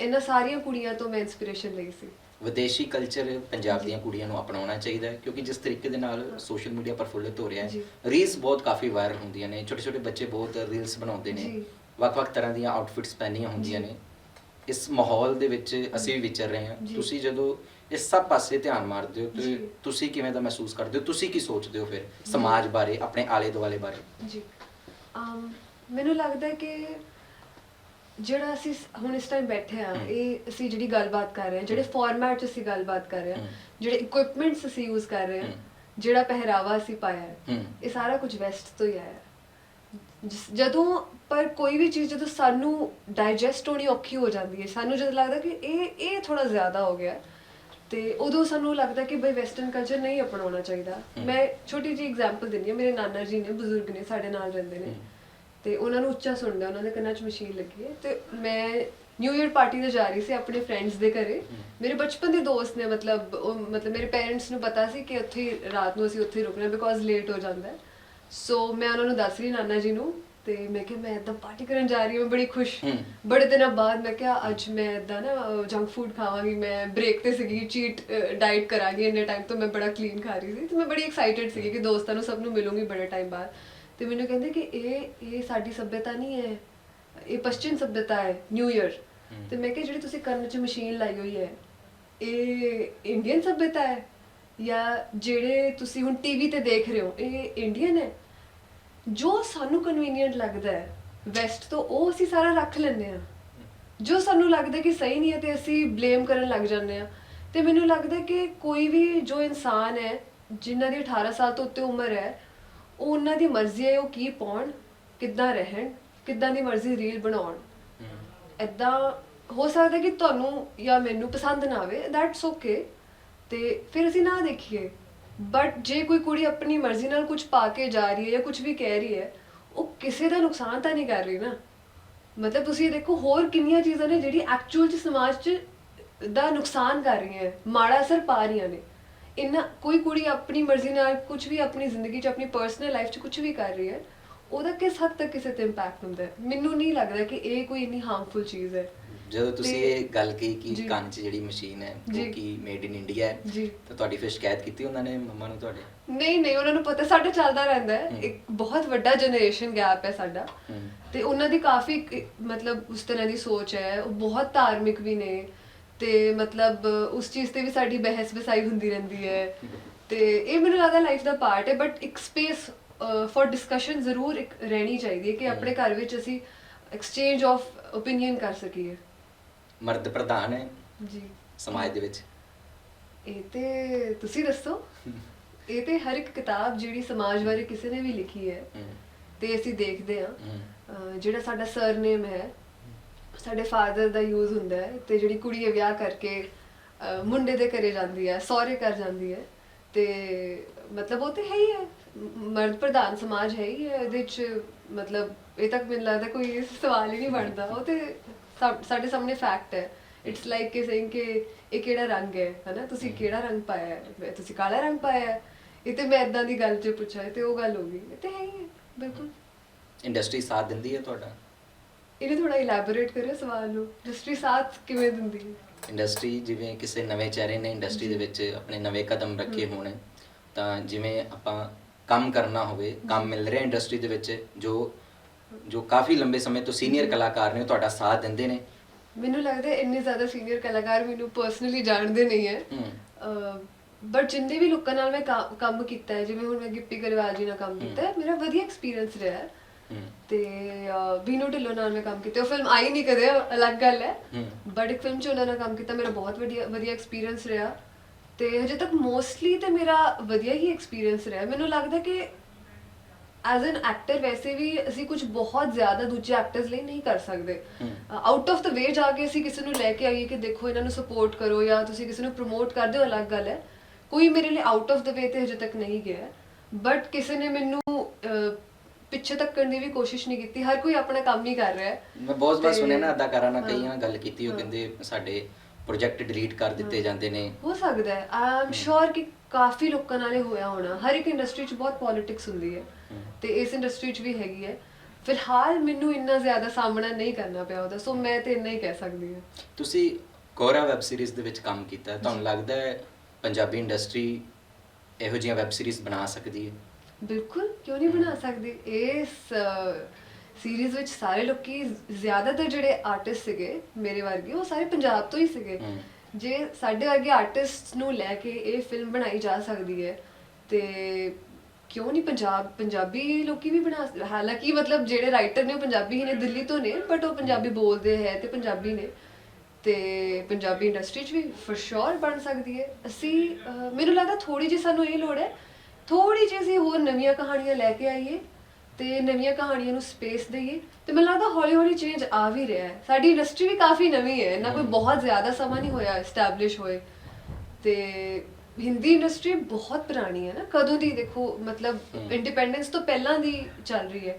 [SPEAKER 2] ਇਹਨਾਂ ਸਾਰੀਆਂ ਕੁੜੀਆਂ ਤੋਂ ਮੈਂ ਇਨਸਪੀਰੇਸ਼ਨ ਲਈ ਸੀ।
[SPEAKER 1] ਵਿਦੇਸ਼ੀ ਕਲਚਰ ਪੰਜਾਬ ਦੀਆਂ ਕੁੜੀਆਂ ਨੂੰ ਅਪਣਾਉਣਾ ਚਾਹੀਦਾ ਹੈ ਕਿਉਂਕਿ ਜਿਸ ਤਰੀਕੇ ਦੇ ਨਾਲ ਸੋਸ਼ਲ ਮੀਡੀਆ ਪ੍ਰਫੁੱਲਿਤ ਹੋ ਰਿਹਾ ਹੈ। ਰੀਲਸ ਬਹੁਤ ਕਾਫੀ ਵਾਇਰਲ ਹੁੰਦੀਆਂ ਨੇ ਛੋਟੇ ਛੋਟੇ ਬੱਚੇ ਬਹੁਤ ਰੀਲਸ ਬਣਾਉਂਦੇ ਨੇ। ਵੱਖ-ਵੱਖ ਤਰ੍ਹਾਂ ਦੀਆਂ ਆਊਟਫਿਟਸ ਪਹਿਨੀਆਂ ਹੁੰਦੀਆਂ। ਨੇ ਇਸ ਮਾਹੌਲ ਦੇ ਵਿੱਚ ਅਸੀਂ ਵੀ ਵਿਚਰ ਰਹੇ ਹਾਂ। ਤੁਸੀਂ ਜਦੋਂ ਇਸ ਸਭ ਪਾਸੇ ਧਿਆਨ ਮਾਰਦੇ ਹੋ ਤੇ। ਤੁਸੀਂ ਕਿਵੇਂ ਦਾ ਮਹਿਸੂਸ ਕਰਦੇ ਹੋ ਤੁਸੀਂ ਕੀ ਸੋਚਦੇ ਹੋ ਫਿਰ ਸਮਾਜ ਬਾਰੇ ਆਪਣੇ ਆਲੇ ਦੁਆਲੇ ਬਾਰੇ
[SPEAKER 2] ਜੀ ਮੈਨੂੰ ਲੱਗਦਾ ਹੈ ਕਿ ਜਿਹੜਾ ਅਸੀਂ ਸ- ਹੁਣ ਇਸ ਟਾਈਮ ਬੈਠੇ ਆ। ਇਹ ਅਸੀਂ ਜਿਹੜੀ ਗੱਲਬਾਤ ਕਰ ਰਹੇ ਹਾਂ ਜਿਹੜੇ ਫਾਰਮੈਟ 'ਚ ਅਸੀਂ ਗੱਲਬਾਤ ਕਰ ਰਹੇ
[SPEAKER 1] ਹਮ।
[SPEAKER 2] ਜਿਹੜੇ ਇਕਵਿਪਮੈਂਟਸ ਅਸੀਂ ਯੂਜ਼ ਕਰ ਰਹੇ
[SPEAKER 1] ਹਮ।
[SPEAKER 2] ਜਿਹੜਾ ਪਹਿਰਾਵਾ ਅਸੀਂ ਪਾਇਆ ਹੈ
[SPEAKER 1] ਹਮ।
[SPEAKER 2] ਇਹ ਸਾਰਾ ਕੁਝ ਵੈਸਟ ਤੋਂ ਹੀ ਆਇਆ ਹੈ ਜਿਸ- ਜਦੋਂ ਪਰ ਕੋਈ ਵੀ ਚੀਜ਼ ਜਦੋਂ ਸਾਨੂੰ ਡਾਈਜੈਸਟ ਹੋਣੀ ਔਖੀ ਹੋ ਜਾਂਦੀ ਹੈ ਸਾਨੂੰ ਜਦੋਂ ਲੱਗਦਾ ਕਿ ਇਹ ਇਹ ਥੋੜਾ ਜ਼ਿਆਦਾ ਹੋ ਗਿਆ ਤੇ ਉਦੋਂ ਸਾਨੂੰ ਲੱਗਦਾ ਕਿ ਬਈ ਵੈਸਟਰਨ ਕਲਚਰ ਨਹੀਂ ਅਪਣਾਉਣਾ ਚਾਹੀਦਾ। ਮੈਂ ਛੋਟੀ ਜਿਹੀ ਐਗਜ਼ਾਮਪਲ ਦਿੰਦੀ ਹਾਂ ਮੇਰੇ ਨਾਨਾ ਜੀ ਨੇ ਬਜ਼ੁਰਗ ਨੇ ਸਾਡੇ ਨਾਲ ਰਹਿੰਦੇ ਨੇ
[SPEAKER 1] ਹਮ।
[SPEAKER 2] ਤੇ ਉਹਨਾਂ ਨੂੰ ਉੱਚਾ ਸੁਣਦਾ ਉਹਨਾਂ ਦੇ ਕੰਨਾਂ 'ਚ ਮਸ਼ੀਨ ਲੱਗੀ ਹੈ। ਤੇ ਮੈਂ ਨਿਊ ਇਅਰ ਪਾਰਟੀ ਤੇ ਜਾ ਰਹੀ ਸੀ ਆਪਣੇ ਫਰੈਂਡਸ ਦੇ ਘਰੇ। ਮੇਰੇ ਬਚਪਨ ਦੇ ਦੋਸਤ ਨੇ ਮਤਲਬ ਉਹ ਮਤਲਬ ਮੇਰੇ ਪੇਰੈਂਟਸ ਨੂੰ ਪਤਾ ਸੀ ਕਿ ਉੱਥੇ ਹੀ ਰਾਤ ਨੂੰ ਅਸੀਂ ਉੱਥੇ ਹੀ ਰੁਕਣਾ ਬਿਕੋਜ਼ ਲੇਟ ਹੋ ਜਾਂਦਾ ਹੈ। ਸੋ ਮੈਂ ਉਹਨਾਂ ਨੂੰ ਦੱਸ ਰਹੀ ਨਾਨਾ ਜੀ ਨੂੰ ਤੇ ਮੈਂ ਕਿਹਾ ਮੈਂ ਇਦਾਂ ਪਾਰਟੀ ਕਰਨ ਜਾ ਰਹੀ ਹਾਂ ਮੈਂ ਬੜੀ ਖੁਸ਼। ਬੜੇ ਦਿਨਾਂ ਬਾਅਦ ਮੈਂ ਕਿਹਾ ਅੱਜ ਮੈਂ ਇਦਾਂ ਨਾ ਜੰਕ ਫੂਡ ਖਾਵਾਂਗੀ ਮੈਂ ਬ੍ਰੇਕ ਤੇ ਸੀਗੀ ਚੀਟ ਡਾਈਟ ਕਰਾਂਗੀ ਇੰਨੇ ਟਾਈਮ ਤੋਂ ਮੈਂ ਬੜਾ ਕਲੀਨ ਖਾ ਰਹੀ ਸੀ ਤੇ ਮੈਂ ਬੜੀ ਐਕਸਾਈਟਿਡ ਸੀਗੀ ਕਿ ਦੋਸਤਾਂ ਨੂੰ ਸਭ ਨੂੰ ਮਿਲੂੰਗੀ ਬੜੇ ਟਾਈਮ ਬਾਅਦ। ਤੇ ਮੈਨੂੰ ਕਹਿੰਦੇ ਕਿ ਇਹ ਇਹ ਸਾਡੀ ਸਭਿਅਤਾ ਨਹੀਂ ਹੈ ਇਹ ਪਛਚਿਮ ਸਭਿਅਤਾ ਹੈ ਨਿਊ ਇਅਰ। ਤੇ ਮੈਂ ਕਿਹਾ ਜਿਹੜੀ ਤੁਸੀਂ ਕੰਨ 'ਚ ਮਸ਼ੀਨ ਲਾਈ ਹੋਈ ਹੈ ਇਹ ਇੰਡੀਅਨ ਸਭਿਅਤਾ ਹੈ? ਜਾਂ ਜਿਹੜੇ ਤੁਸੀਂ ਹੁਣ ਟੀਵੀ ਤੇ ਦੇਖ ਰਹੇ ਹੋ ਇਹ ਇੰਡੀਅਨ ਹੈ? ਜੋ ਸਾਨੂੰ ਕਨਵੀਨੀਅੰਟ ਲੱਗਦਾ ਹੈ ਵੈਸਟ ਤੋਂ ਉਹ ਅਸੀਂ ਸਾਰਾ ਰੱਖ ਲੈਂਦੇ ਆ ਜੋ ਸਾਨੂੰ ਲੱਗਦਾ ਕਿ ਸਹੀ ਨਹੀਂ ਹੈ ਤੇ ਅਸੀਂ ਬਲੇਮ ਕਰਨ ਲੱਗ ਜਾਂਦੇ ਆ ਤੇ ਮੈਨੂੰ ਲੱਗਦਾ ਕਿ ਕੋਈ ਵੀ ਜੋ ਇਨਸਾਨ ਹੈ ਜਿਨ੍ਹਾਂ ਦੀ 18 ਸਾਲ ਤੋਂ ਉੱਤੇ ਉਮਰ ਹੈ ਉਹ ਉਹਨਾਂ ਦੀ ਮਰਜ਼ੀ ਹੈ ਉਹ ਕੀ ਪਾਉਣ ਕਿੱਦਾਂ ਰਹਿਣ ਕਿੱਦਾਂ ਦੀ ਮਰਜ਼ੀ ਰੀਲ ਬਣਾਉਣ। ਐਦਾਂ ਹੋ ਸਕਦਾ ਕਿ ਤੁਹਾਨੂੰ ਜਾਂ ਮੈਨੂੰ ਪਸੰਦ ਨਾ ਆਵੇ ਦੈਟਸ ਓਕੇ ਤੇ ਫਿਰ ਅਸੀਂ ਨਾ ਦੇਖੀਏ। ਬਟ ਜੇ ਕੋਈ ਕੁੜੀ ਆਪਣੀ ਮਰਜ਼ੀ ਨਾਲ ਕੁਝ ਪਾ ਕੇ ਜਾ ਰਹੀ ਹੈ ਜਾਂ ਕੁਝ ਵੀ ਕਹਿ ਰਹੀ ਹੈ ਉਹ ਕਿਸੇ ਦਾ ਨੁਕਸਾਨ ਤਾਂ ਨਹੀਂ ਕਰ ਰਹੀ ਨਾ। ਮਤਲਬ ਤੁਸੀਂ ਇਹ ਦੇਖੋ ਹੋਰ ਕਿੰਨੀਆਂ ਚੀਜ਼ਾਂ ਨੇ ਜਿਹੜੀ ਐਕਚੁਅਲ ਚ ਸਮਾਜ ਚ ਦਾ ਨੁਕਸਾਨ ਕਰ ਰਹੀਆਂ ਮਾੜਾ ਅਸਰ ਪਾ ਰਹੀਆਂ ਨੇ। ਇੰਨਾ ਕੋਈ ਕੁੜੀ ਆਪਣੀ ਮਰਜ਼ੀ ਨਾਲ ਕੁਝ ਵੀ ਆਪਣੀ ਜ਼ਿੰਦਗੀ 'ਚ ਆਪਣੀ ਪਰਸਨਲ ਲਾਈਫ 'ਚ ਕੁਝ ਵੀ ਕਰ ਰਹੀ ਹੈ ਉਹਦਾ ਕਿਸ ਹੱਦ ਤੱਕ ਕਿਸੇ ਤੇ ਇੰਪੈਕਟ ਹੁੰਦਾ ਹੈ? ਮੈਨੂੰ ਨਹੀਂ ਲੱਗਦਾ ਕਿ ਇਹ ਕੋਈ ਇੰਨੀ ਹਾਰਮਫੁਲ ਚੀਜ਼ ਹੈ।
[SPEAKER 1] ਜਦੋਂ ਤੁਸੀਂ
[SPEAKER 2] ਤੇ-
[SPEAKER 1] ਇਹ ਗੱਲ ਕਹੀ ਕਿ
[SPEAKER 2] ਜੀ।
[SPEAKER 1] ਕੰਨ 'ਚ ਜਿਹੜੀ ਮਸ਼ੀਨ ਹੈ
[SPEAKER 2] ਜੀ।
[SPEAKER 1] ਉਹ ਕੀ ਮੇਡ ਇਨ ਇੰਡੀਆ ਹੈ
[SPEAKER 2] ਜੀ।
[SPEAKER 1] ਤਾਂ ਤੁਹਾਡੀ ਫਿਰ ਸ਼ਿਕਾਇਤ ਕੀਤੀ ਉਹਨਾਂ ਨੇ ਮੰਮਾ ਨੂੰ ਤੁਹਾਡੇ?
[SPEAKER 2] ਨਹੀਂ ਨਹੀਂ ਉਹਨਾਂ ਨੂੰ ਪਤਾ ਸਾਡਾ ਚੱਲਦਾ ਰਹਿੰਦਾ ਹੈ।
[SPEAKER 1] ਹਮ।
[SPEAKER 2] ਇੱਕ ਬਹੁਤ ਵੱਡਾ ਜਨਰੇਸ਼ਨ ਗੈਪ ਹੈ ਸਾਡਾ। ਤੇ ਉਹਨਾਂ ਦੀ ਕਾਫੀ ਮਤਲਬ ਉਸ ਤਰ੍ਹਾਂ ਦੀ ਸੋਚ ਹੈ ਉਹ ਬਹੁਤ ਧਾਰਮਿਕ ਵੀ ਨੇ। ਤੇ ਮਤਲਬ ਉਸ ਚੀਜ਼ ਤੇ ਵੀ ਸਾਡੀ ਬਹਿਸ ਵਸਾਈ ਹੁੰਦੀ ਰਹਿੰਦੀ ਹੈ। ਤੇ ਇਹ ਮੈਨੂੰ ਲੱਗਦਾ ਲਾਈਫ ਦਾ ਪਾਰਟ ਹੈ ਬਟ ਇੱਕ ਸਪੇਸ ਫॉर ਡਿਸਕਸ਼ਨ ਜ਼ਰੂਰ ਇੱਕ ਰਹਿਣੀ ਚਾਹੀਦੀ ਹੈ ਕਿ ਆਪਣੇ ਘਰ ਵਿੱਚ ਅਸੀਂ ਐਕਸਚੇਂਜ ਆਫ ਓਪੀਨੀਅਨ ਕਰ ਸਕੀਏ।
[SPEAKER 1] ਮਰਦ ਪ੍ਰਧਾਨ ਹੈ।
[SPEAKER 2] ਜੀ।
[SPEAKER 1] ਸਮਾਜ ਦੇ ਵਿੱਚ।
[SPEAKER 2] ਇਹ ਤੇ ਤੁਸੀਂ ਦੱਸੋ। ਇਹ ਤੇ ਹਰ ਇੱਕ ਕਿਤਾਬ ਜਿਹੜੀ ਸਮਾਜ ਬਾਰੇ ਕਿਸੇ ਨੇ ਵੀ ਲਿਖੀ ਹੈ ਤੇ ਅਸੀਂ ਦੇਖਦੇ ਅਹ ਜਿਹੜਾ ਸਾਡਾ ਸਰਨੇਮ ਹੈ ਸਾਡੇ ਫਾਦਰ ਦਾ ਯੂਜ਼ ਹੁੰਦਾ ਹੈ ਤੇ ਜਿਹੜੀ ਕੁੜੀ ਹੈ ਵਿਆਹ ਕਰਕੇ ਅਹ ਮੁੰਡੇ ਦੇ ਘਰੇ ਜਾਂਦੀ ਹੈ ਸਹੁਰੇ ਘਰ ਜਾਂਦੀ ਹੈ ਤੇ ਮਤਲਬ ਉਹ ਤੇ ਹੈ ਹੀ ਹੈ। ਮ- ਮਰਦ ਪ੍ਰਧਾਨ ਸਮਾਜ ਹੈ ਹੀ ਹੈ ਇਹਦੇ ਚ ਮਤਲਬ ਇਹ ਤੱਕ ਮੈਨੂੰ ਲੱਗਦਾ ਕੋਈ ਸਵਾਲ ਹੀ ਨਹੀਂ ਬਣਦਾ। ਉਹ ਤੇ ਸਾ- ਸਾਡੇ ਸਾਹਮਣੇ ਫੈਕਟ ਹੈ। ਇਟਸ ਲਾਈਕ ਕਿ ਸੇਇੰਗ ਕਿ ਇਹ ਕਿਹੜਾ ਰੰਗ ਹੈ ਹਨਾ? ਤੁਸੀਂ ਕਿਹੜਾ ਰੰਗ ਪਾਇਆ ਹੈ? ਤੁਸੀਂ ਕਾਲਾ ਰੰਗ ਪਾਇਆ ਹੈ? ਇਹ ਤੇ ਮੈਂ ਇਦਾਂ ਦੀ ਗੱਲ ਚ ਪੁੱਛਿਆ ਤੇ ਉਹ ਗੱਲ ਹੋ ਗਈ। ਇਹ ਤੇ ਹੈ ਹੀ ਹੈ ਬਿਲਕੁਲ।
[SPEAKER 1] ਇੰਡਸਟਰੀ ਸਾਥ ਦਿੰਦੀ ਹੈ ਤੁਹਾਡਾ?
[SPEAKER 2] ਇਹਨੇ ਥੋੜਾ ਇਲੈਬੋਰੇਟ ਕਰਿਓ ਸਵਾਲ ਨੂੰ ਇੰਡਸਟਰੀ ਸਾਥ ਕਿਵੇਂ ਦਿੰਦੀ ਹੈ?
[SPEAKER 1] ਇੰਡਸਟਰੀ ਜਿਵੇਂ ਕਿਸੇ ਨਵੇਂ ਚਿਹਰੇ ਨੇ ਇੰਡਸਟਰੀ ਦੇ ਵਿੱਚ ਆਪਣੇ ਨਵੇਂ ਕਦਮ ਰੱਖੇ ਹੋਣ ਤਾਂ ਜਿਵੇਂ ਆਪਾਂ ਕੰਮ ਕਰਨਾ ਹੋਵੇ ਕੰਮ ਮਿਲ ਰਿਹਾ ਇੰਡਸਟਰੀ ਦੇ ਵਿੱਚ ਜੋ ਜੋ ਕਾਫੀ ਲੰਬੇ ਸਮੇਂ ਤੋਂ ਸੀਨੀਅਰ ਕਲਾਕਾਰ ਨੇ ਤੁਹਾਡਾ ਸਾਥ ਦਿੰਦੇ ਨੇ।
[SPEAKER 2] ਮੈਨੂੰ ਲੱਗਦਾ ਹੈ ਇੰਨੇ ਜ਼ਿਆਦਾ ਸੀਨੀਅਰ ਕਲਾਕਾਰ ਮੈਨੂੰ ਪਰਸਨਲੀ ਜਾਣਦੇ ਨਹੀਂ ਹੈ। ਬਟ ਜਿੰਨੇ ਵੀ ਲੋਕਾਂ ਨਾਲ ਮੈਂ ਕੰਮ ਕੀਤਾ ਹੈ ਜਿਵੇਂ ਹੁਣ ਮੈਂ ਗਿੱਪੀ ਗਰੇਵਾਲ ਜੀ ਨਾਲ ਕੰਮ ਕੀਤਾ ਹੈ ਮੇਰਾ ਵਧੀਆ ਐਕਸਪੀਰੀਅੰਸ ਰਿਹਾ ਹੂੰ। ਤੇ ਬੀਨੂ ਢਿੱਲੋਂ ਨਾਲ ਮੈਂ ਕੰਮ ਕੀਤਾ। ਉਹ ਫਿਲਮ ਆਈ ਨਹੀਂ ਕਦੇ ਉਹ ਅਲੱਗ ਗੱਲ ਹੈ। ਬਟ ਇੱਕ ਫਿਲਮ 'ਚ ਉਹਨਾਂ ਨਾਲ ਕੰਮ ਕੀਤਾ। ਮੇਰਾ ਬਹੁਤ ਵਧੀਆ ਵਧੀਆ ਐਕਸਪੀਰੀਅੰਸ ਰਿਹਾ। ਤੇ ਹਜੇ ਤੱਕ ਮੋਸਟਲੀ ਤੇ ਮੇਰਾ ਵਧੀਆ ਹੀ ਐਕਸਪੀਰੀਅੰਸ ਰਿਹਾ। ਮੈਨੂੰ ਲੱਗਦਾ ਕਿ ਐਜ਼ ਐਨ ਐਕਟਰ ਵੈਸੇ ਵੀ ਅਸੀਂ ਕੁਝ ਬਹੁਤ ਜ਼ਿਆਦਾ ਦੂਜੇ ਐਕਟਰਸ ਲਈ ਨਹੀਂ ਕਰ ਸਕਦੇ। ਆਊਟ ਆਫ ਦ ਵੇ ਜਾ ਕੇ ਅਸੀਂ ਕਿਸੇ ਨੂੰ ਲੈ ਕੇ ਆਈਏ ਕਿ ਦੇਖੋ ਇਹਨਾਂ ਨੂੰ ਸਪੋਰਟ ਕਰੋ ਜਾਂ ਤੁਸੀਂ ਕਿਸੇ ਨੂੰ ਪ੍ਰਮੋਟ ਕਰਦੇ ਹੋ ਅਲੱਗ ਗੱਲ ਹੈ। ਕੋਈ ਮੇਰੇ ਲਈ ਆਊਟ ਆਫ ਦ ਵੇ ਤੇ ਹਜੇ ਤੱਕ ਨਹੀਂ ਗਿਆ। ਬਟ ਕਿਸੇ ਨੇ ਮੈਨੂੰ ਪਿੱਛੇ ਕਰਨ ਦੀ ਵੀ ਕੋਸ਼ਿਸ਼ ਨਹੀਂ ਕੀਤੀ ਹਰ ਕੋਈ ਆਪਣਾ ਕੰਮ ਹੀ ਕਰ ਰਿਹਾ ਹੈ।
[SPEAKER 1] ਮੈਂ ਬਹੁਤ ਵਾਰ
[SPEAKER 2] ਤੇ-
[SPEAKER 1] ਸੁਣਿਆ ਨਾ ਅਦਾਕਾਰਾਂ ਨਾਲ। ਕਈਆਂ ਨਾਲ ਗੱਲ ਕੀਤੀ ਉਹ। ਕਹਿੰਦੇ ਸਾਡੇ ਪ੍ਰੋਜੈਕਟ ਡਿਲੀਟ ਕਰ ਦਿੱਤੇ ਜਾਂਦੇ ਨੇ।
[SPEAKER 2] ਹੋ ਸਕਦਾ ਹੈ। ਆਈ ਐਮ ਸ਼ੋਰ ਕਿ ਕਾਫੀ ਲੋਕਾਂ ਨਾਲ ਇਹ ਹੋਇਆ ਹੋਣਾ। ਹਰ ਇੱਕ ਇੰਡਸਟਰੀ 'ਚ ਬਹੁਤ ਪੋਲਿਟਿਕਸ ਹੁੰਦੀ ਹੈ। ਤੇ ਇਸ ਇੰਡਸਟਰੀ 'ਚ ਵੀ ਹੈਗੀ ਹੈ। ਫਿਲਹਾਲ ਮੈਨੂੰ ਇੰਨਾ ਜ਼ਿਆਦਾ ਸਾਹਮਣਾ ਨਹੀਂ ਕਰਨਾ ਪਿਆ ਉਹਦਾ ਸੋ ਮੈਂ ਤੇ ਇੰਨਾ ਹੀ ਕਹਿ ਸਕਦੀ ਹਾਂ।
[SPEAKER 1] ਤੁਸੀਂ ਕੋਰਾ ਵੈਬ ਸੀਰੀਜ਼ ਦੇ ਵਿੱਚ ਕੰਮ ਕੀਤਾ। ਹੈ। ਤੁਹਾਨੂੰ ਲੱਗਦਾ ਹੈ ਪੰਜਾਬੀ ਇੰਡਸਟਰੀ ਇਹੋ ਜਿਹੀਆਂ ਵੈਬ ਸੀਰੀਜ਼ ਬਣਾ ਸਕਦੀ ਹੈ?
[SPEAKER 2] ਬਿਲਕੁਲ ਕਿਉਂ ਨਹੀਂ ਬਣਾ ਸਕਦੇ? ਇਸ ਸੀਰੀਜ਼ ਵਿੱਚ ਸਾਰੇ ਲੋਕੀ ਜ਼ਿਆਦਾਤਰ ਜਿਹੜੇ ਆਰਟਿਸਟ ਸੀਗੇ ਮੇਰੇ ਵਰਗੇ ਉਹ ਸਾਰੇ ਪੰਜਾਬ ਤੋਂ ਹੀ ਸੀਗੇ। ਜੇ ਸਾਡੇ ਵਰਗੇ ਆਰਟਿਸਟ ਨੂੰ ਲੈ ਕੇ ਇਹ ਫਿਲਮ ਬਣਾਈ ਜਾ ਸਕਦੀ ਹੈ ਤੇ ਕਿਉਂ ਨਹੀਂ ਪੰਜਾਬ ਪੰਜਾਬੀ ਲੋਕੀ ਵੀ ਬਣਾ ਹਾਲਾਂਕਿ ਮਤਲਬ ਜਿਹੜੇ ਰਾਈਟਰ ਨੇ ਉਹ ਪੰਜਾਬੀ ਹੀ ਨੇ ਦਿੱਲੀ ਤੋਂ ਨੇ ਬਟ ਉਹ ਪੰਜਾਬੀ ਬੋਲਦੇ ਹੈ ਤੇ ਪੰਜਾਬੀ ਨੇ। ਤੇ ਪੰਜਾਬੀ ਇੰਡਸਟਰੀ 'ਚ ਵੀ ਫॉर ਸ਼ੋਰ ਬਣ ਸਕਦੀ ਹੈ। ਅਸੀਂ ਮੈਨੂੰ ਲੱਗਦਾ ਥੋੜੀ ਜਿਹੀ ਸਾਨੂੰ ਇਹ ਲੋੜ ਹੈ ਥੋੜੀ ਜਿਹੀ ਅਸੀਂ ਹੋਰ ਨਵੀਆਂ ਕਹਾਣੀਆਂ ਲੈ ਕੇ ਆਈਏ ਤੇ ਨਵੀਆਂ ਕਹਾਣੀਆਂ ਨੂੰ ਸਪੇਸ ਦਈਏ ਤੇ ਮੈਨੂੰ ਲੱਗਦਾ ਹੌਲੀ ਹੌਲੀ ਚੇਂਜ ਆ ਵੀ ਰਿਹਾ ਹੈ। ਸਾਡੀ ਇੰਡਸਟਰੀ ਵੀ ਕਾਫੀ ਨਵੀਂ ਹੈ ਨਾ ਕੋਈ ਬਹੁਤ ਜ਼ਿਆਦਾ ਸਮਾਂ ਨਹੀਂ ਹੋਇਆ ਐਸਟੈਬਲਿਸ਼ ਹੋਏ। ਤੇ ਹਿੰਦੀ ਇੰਡਸਟਰੀ ਬਹੁਤ ਪੁਰਾਣੀ ਹੈ ਨਾ ਕਦੋਂ ਦੀ ਦੇਖੋ ਮਤਲਬ। ਇੰਡੀਪੈਂਡੈਂਸ ਤੋਂ ਪਹਿਲਾਂ ਦੀ ਚੱਲ ਰਹੀ ਹੈ।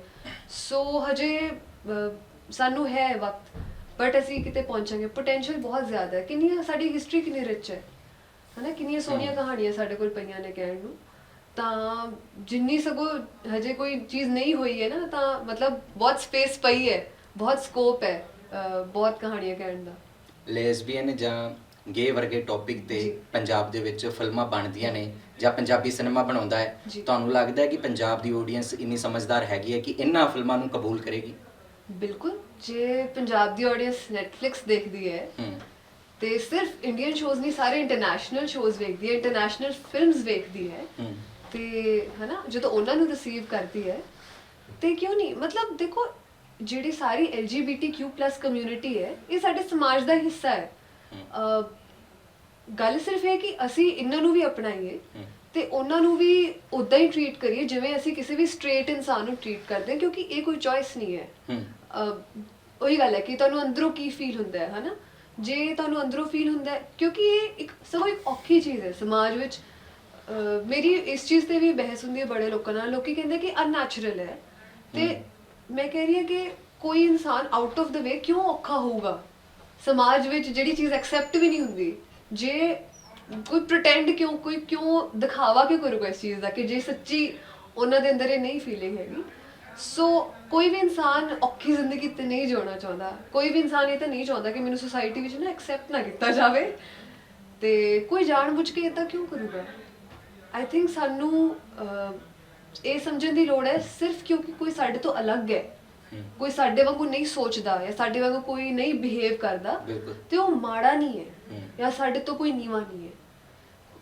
[SPEAKER 2] ਸੋ ਹਜੇ ਅਹ, ਸਾਨੂੰ ਹੈ ਵਕਤ ਬਟ ਅਸੀਂ ਕਿਤੇ ਪਹੁੰਚਾਂਗੇ। ਪੋਟੈਂਸ਼ੀਅਲ ਬਹੁਤ ਜ਼ਿਆਦਾ ਹੈ। ਕਿੰਨੀ ਸਾਡੀ ਹਿਸਟਰੀ ਕਿੰਨੀ ਰਿਚ ਹੈ। ਹਨਾ ਕਿੰਨੀਆਂ ਸੋਹਣੀਆਂ। ਕਹਾਣੀਆਂ ਸਾਡੇ ਕੋਲ ਪਈਆਂ ਨੇ ਕਹਿਣ ਨੂੰ। ਤਾਂ ਜਿੰਨੀ ਸਗੋ ਹਜੇ ਕੋਈ ਚੀਜ਼ ਨਹੀਂ ਹੋਈ ਹੈ ਨਾ ਤਾਂ ਮਤਲਬ ਬਹੁਤ ਸਪੇਸ ਪਈ ਹੈ ਬਹੁਤ ਸਕੋਪ ਹੈ ਬਹੁਤ ਕਹਾਣੀਆਂ ਕਹਿਣ ਦਾ।
[SPEAKER 1] ਲੈਸਬੀਅਨ ਜਾਂ ਗੇ ਵਰਗੇ ਟੌਪਿਕ ਤੇ ਪੰਜਾਬ ਦੇ ਵਿੱਚ ਫਿਲਮਾਂ ਬਣਦੀਆਂ ਨੇ ਜਾਂ ਪੰਜਾਬੀ ਸਿਨੇਮਾ ਬਣਾਉਂਦਾ ਹੈ ਤੁਹਾਨੂੰ ਲੱਗਦਾ ਹੈ ਕਿ ਪੰਜਾਬ ਦੀ ਆਡੀਅנס ਇੰਨੀ ਸਮਝਦਾਰ ਹੈਗੀ ਹੈ ਕਿ ਇਹਨਾਂ ਫਿਲਮਾਂ ਨੂੰ ਕਬੂਲ ਕਰੇਗੀ?
[SPEAKER 2] ਬਿਲਕੁਲ ਜੇ ਪੰਜਾਬ ਦੀ ਆਡੀਅנס Netflix ਦੇਖਦੀ ਹੈ ਤੇ ਸਿਰਫ ਇੰਡੀਅਨ ਸ਼ੋਜ਼ ਨਹੀਂ ਸਾਰੇ ਇੰਟਰਨੈਸ਼ਨਲ ਸ਼ੋਜ਼ ਵੇਖਦੀ ਹੈ ਇੰਟਰਨੈਸ਼ਨਲ ਫਿਲਮਸ ਵੇਖਦੀ ਹੈ। ਤੇ ਹਨਾ ਜਦੋਂ ਉਹਨਾਂ ਨੂੰ ਰਿਸੀਵ ਕਰਦੀ ਹੈ ਤੇ ਕਿਉਂ ਨਹੀਂ? ਮਤਲਬ ਦੇਖੋ ਜਿਹੜੀ ਸਾਰੀ LGBTQ+ ਕਮਿਊਨਿਟੀ ਹੈ ਇਹ ਸਾਡੇ ਸਮਾਜ ਦਾ ਹਿੱਸਾ ਹੈ। ਗੱਲ ਸਿਰਫ ਇਹ ਕਿ ਅਸੀਂ ਇਹਨਾਂ ਨੂੰ ਵੀ ਅਪਣਾਈਏ। ਤੇ ਉਹਨਾਂ ਨੂੰ ਵੀ ਉਦਾਂ ਹੀ ਟਰੀਟ ਕਰੀਏ ਜਿਵੇਂ ਅਸੀਂ ਕਿਸੇ ਵੀ ਸਟ੍ਰੇਟ ਇਨਸਾਨ ਨੂੰ ਟਰੀਟ ਕਰਦੇ ਹਾਂ ਕਿਉਂਕਿ ਇਹ ਕੋਈ ਚੋਇਸ ਨਹੀਂ ਹੈ।
[SPEAKER 1] ਹੂੰ।
[SPEAKER 2] ਅਹ, ਉਹੀ ਗੱਲ ਹੈ ਕਿ ਤੁਹਾਨੂੰ ਅੰਦਰੋਂ ਕੀ ਫੀਲ ਹੁੰਦਾ ਹੈ ਹਨਾ? ਜੇ ਤੁਹਾਨੂੰ ਅੰਦਰੋਂ ਫੀਲ ਹੁੰਦਾ ਹੈ ਕਿਉਂਕਿ ਇਹ ਇੱਕ ਸਗੋਂ ਇੱਕ ਔਖੀ ਚੀਜ਼ ਹੈ ਸਮਾਜ ਵਿੱਚ ਅਹ, ਮੇਰੀ ਇਸ ਚੀਜ਼ ਤੇ ਵੀ ਬਹਿਸ ਹੁੰਦੀ ਹੈ ਬੜੇ ਲੋਕਾਂ ਨਾਲ। ਲੋਕੀ ਕਹਿੰਦੇ ਕਿ ਅਨਨੈਚੁਰਲ ਹੈ। ਤੇ ਮੈਂ ਕਹਿ ਰਹੀ ਹਾਂ ਕਿ ਕੋਈ ਇਨਸਾਨ ਆਊਟ ਆਫ ਦ ਵੇ ਕਿਉਂ ਔਖਾ ਹੋਊਗਾ? ਸਮਾਜ ਵਿੱਚ ਜਿਹੜੀ ਚੀਜ਼ ਐਕਸੈਪਟ ਵੀ ਨਹੀਂ ਹੁੰਦੀ ਜੇ ਕੋਈ ਪ੍ਰਟੈਂਡ ਕਿਉਂ ਕੋਈ ਕਿਉਂ ਦਿਖਾਵਾ ਕਿਉਂ ਕਰੂਗਾ ਇਸ ਚੀਜ਼ ਦਾ ਕਿ ਜੇ ਸੱਚੀ ਉਹਨਾਂ ਦੇ ਅੰਦਰ ਇਹ ਨਹੀਂ ਫੀਲਿੰਗ ਹੈਗੀ। ਸੋ ਕੋਈ ਵੀ ਇਨਸਾਨ ਔਖੀ ਜ਼ਿੰਦਗੀ ਤੇ ਨਹੀਂ ਜਿਉਣਾ ਚਾਹੁੰਦਾ। ਕੋਈ ਵੀ ਇਨਸਾਨ ਇਹ ਤਾਂ ਨਹੀਂ ਚਾਹੁੰਦਾ ਕਿ ਮੈਨੂੰ ਸੋਸਾਇਟੀ ਵਿੱਚ ਨਾ ਐਕਸੈਪਟ ਨਾ ਕੀਤਾ ਜਾਵੇ। ਤੇ ਕੋਈ ਜਾਣਬੁੱਝ ਕੇ ਇਦਾਂ ਕਿਉਂ ਕਰੂਗਾ? ਆਈ ਥਿੰਕ ਸਾਨੂੰ ਇਹ ਸਮਝਣ ਦੀ ਲੋੜ ਹੈ ਸਿਰਫ ਕਿਉਂਕਿ ਕੋਈ ਸਾਡੇ ਤੋਂ ਅਲੱਗ ਹੈ। ਕੋਈ ਸਾਡੇ ਵਾਂਗੂ ਨਹੀਂ ਸੋਚਦਾ ਜਾਂ ਸਾਡੇ ਵਾਂਗੂ ਕੋਈ ਨਹੀਂ ਬਿਹੇਵ ਕਰਦਾ ਤੇ ਉਹ ਮਾੜਾ ਨਹੀਂ ਹੈ। ਜਾਂ ਸਾਡੇ ਤੋਂ ਕੋਈ ਨੀਵਾ ਨਹੀਂ ਹੈ।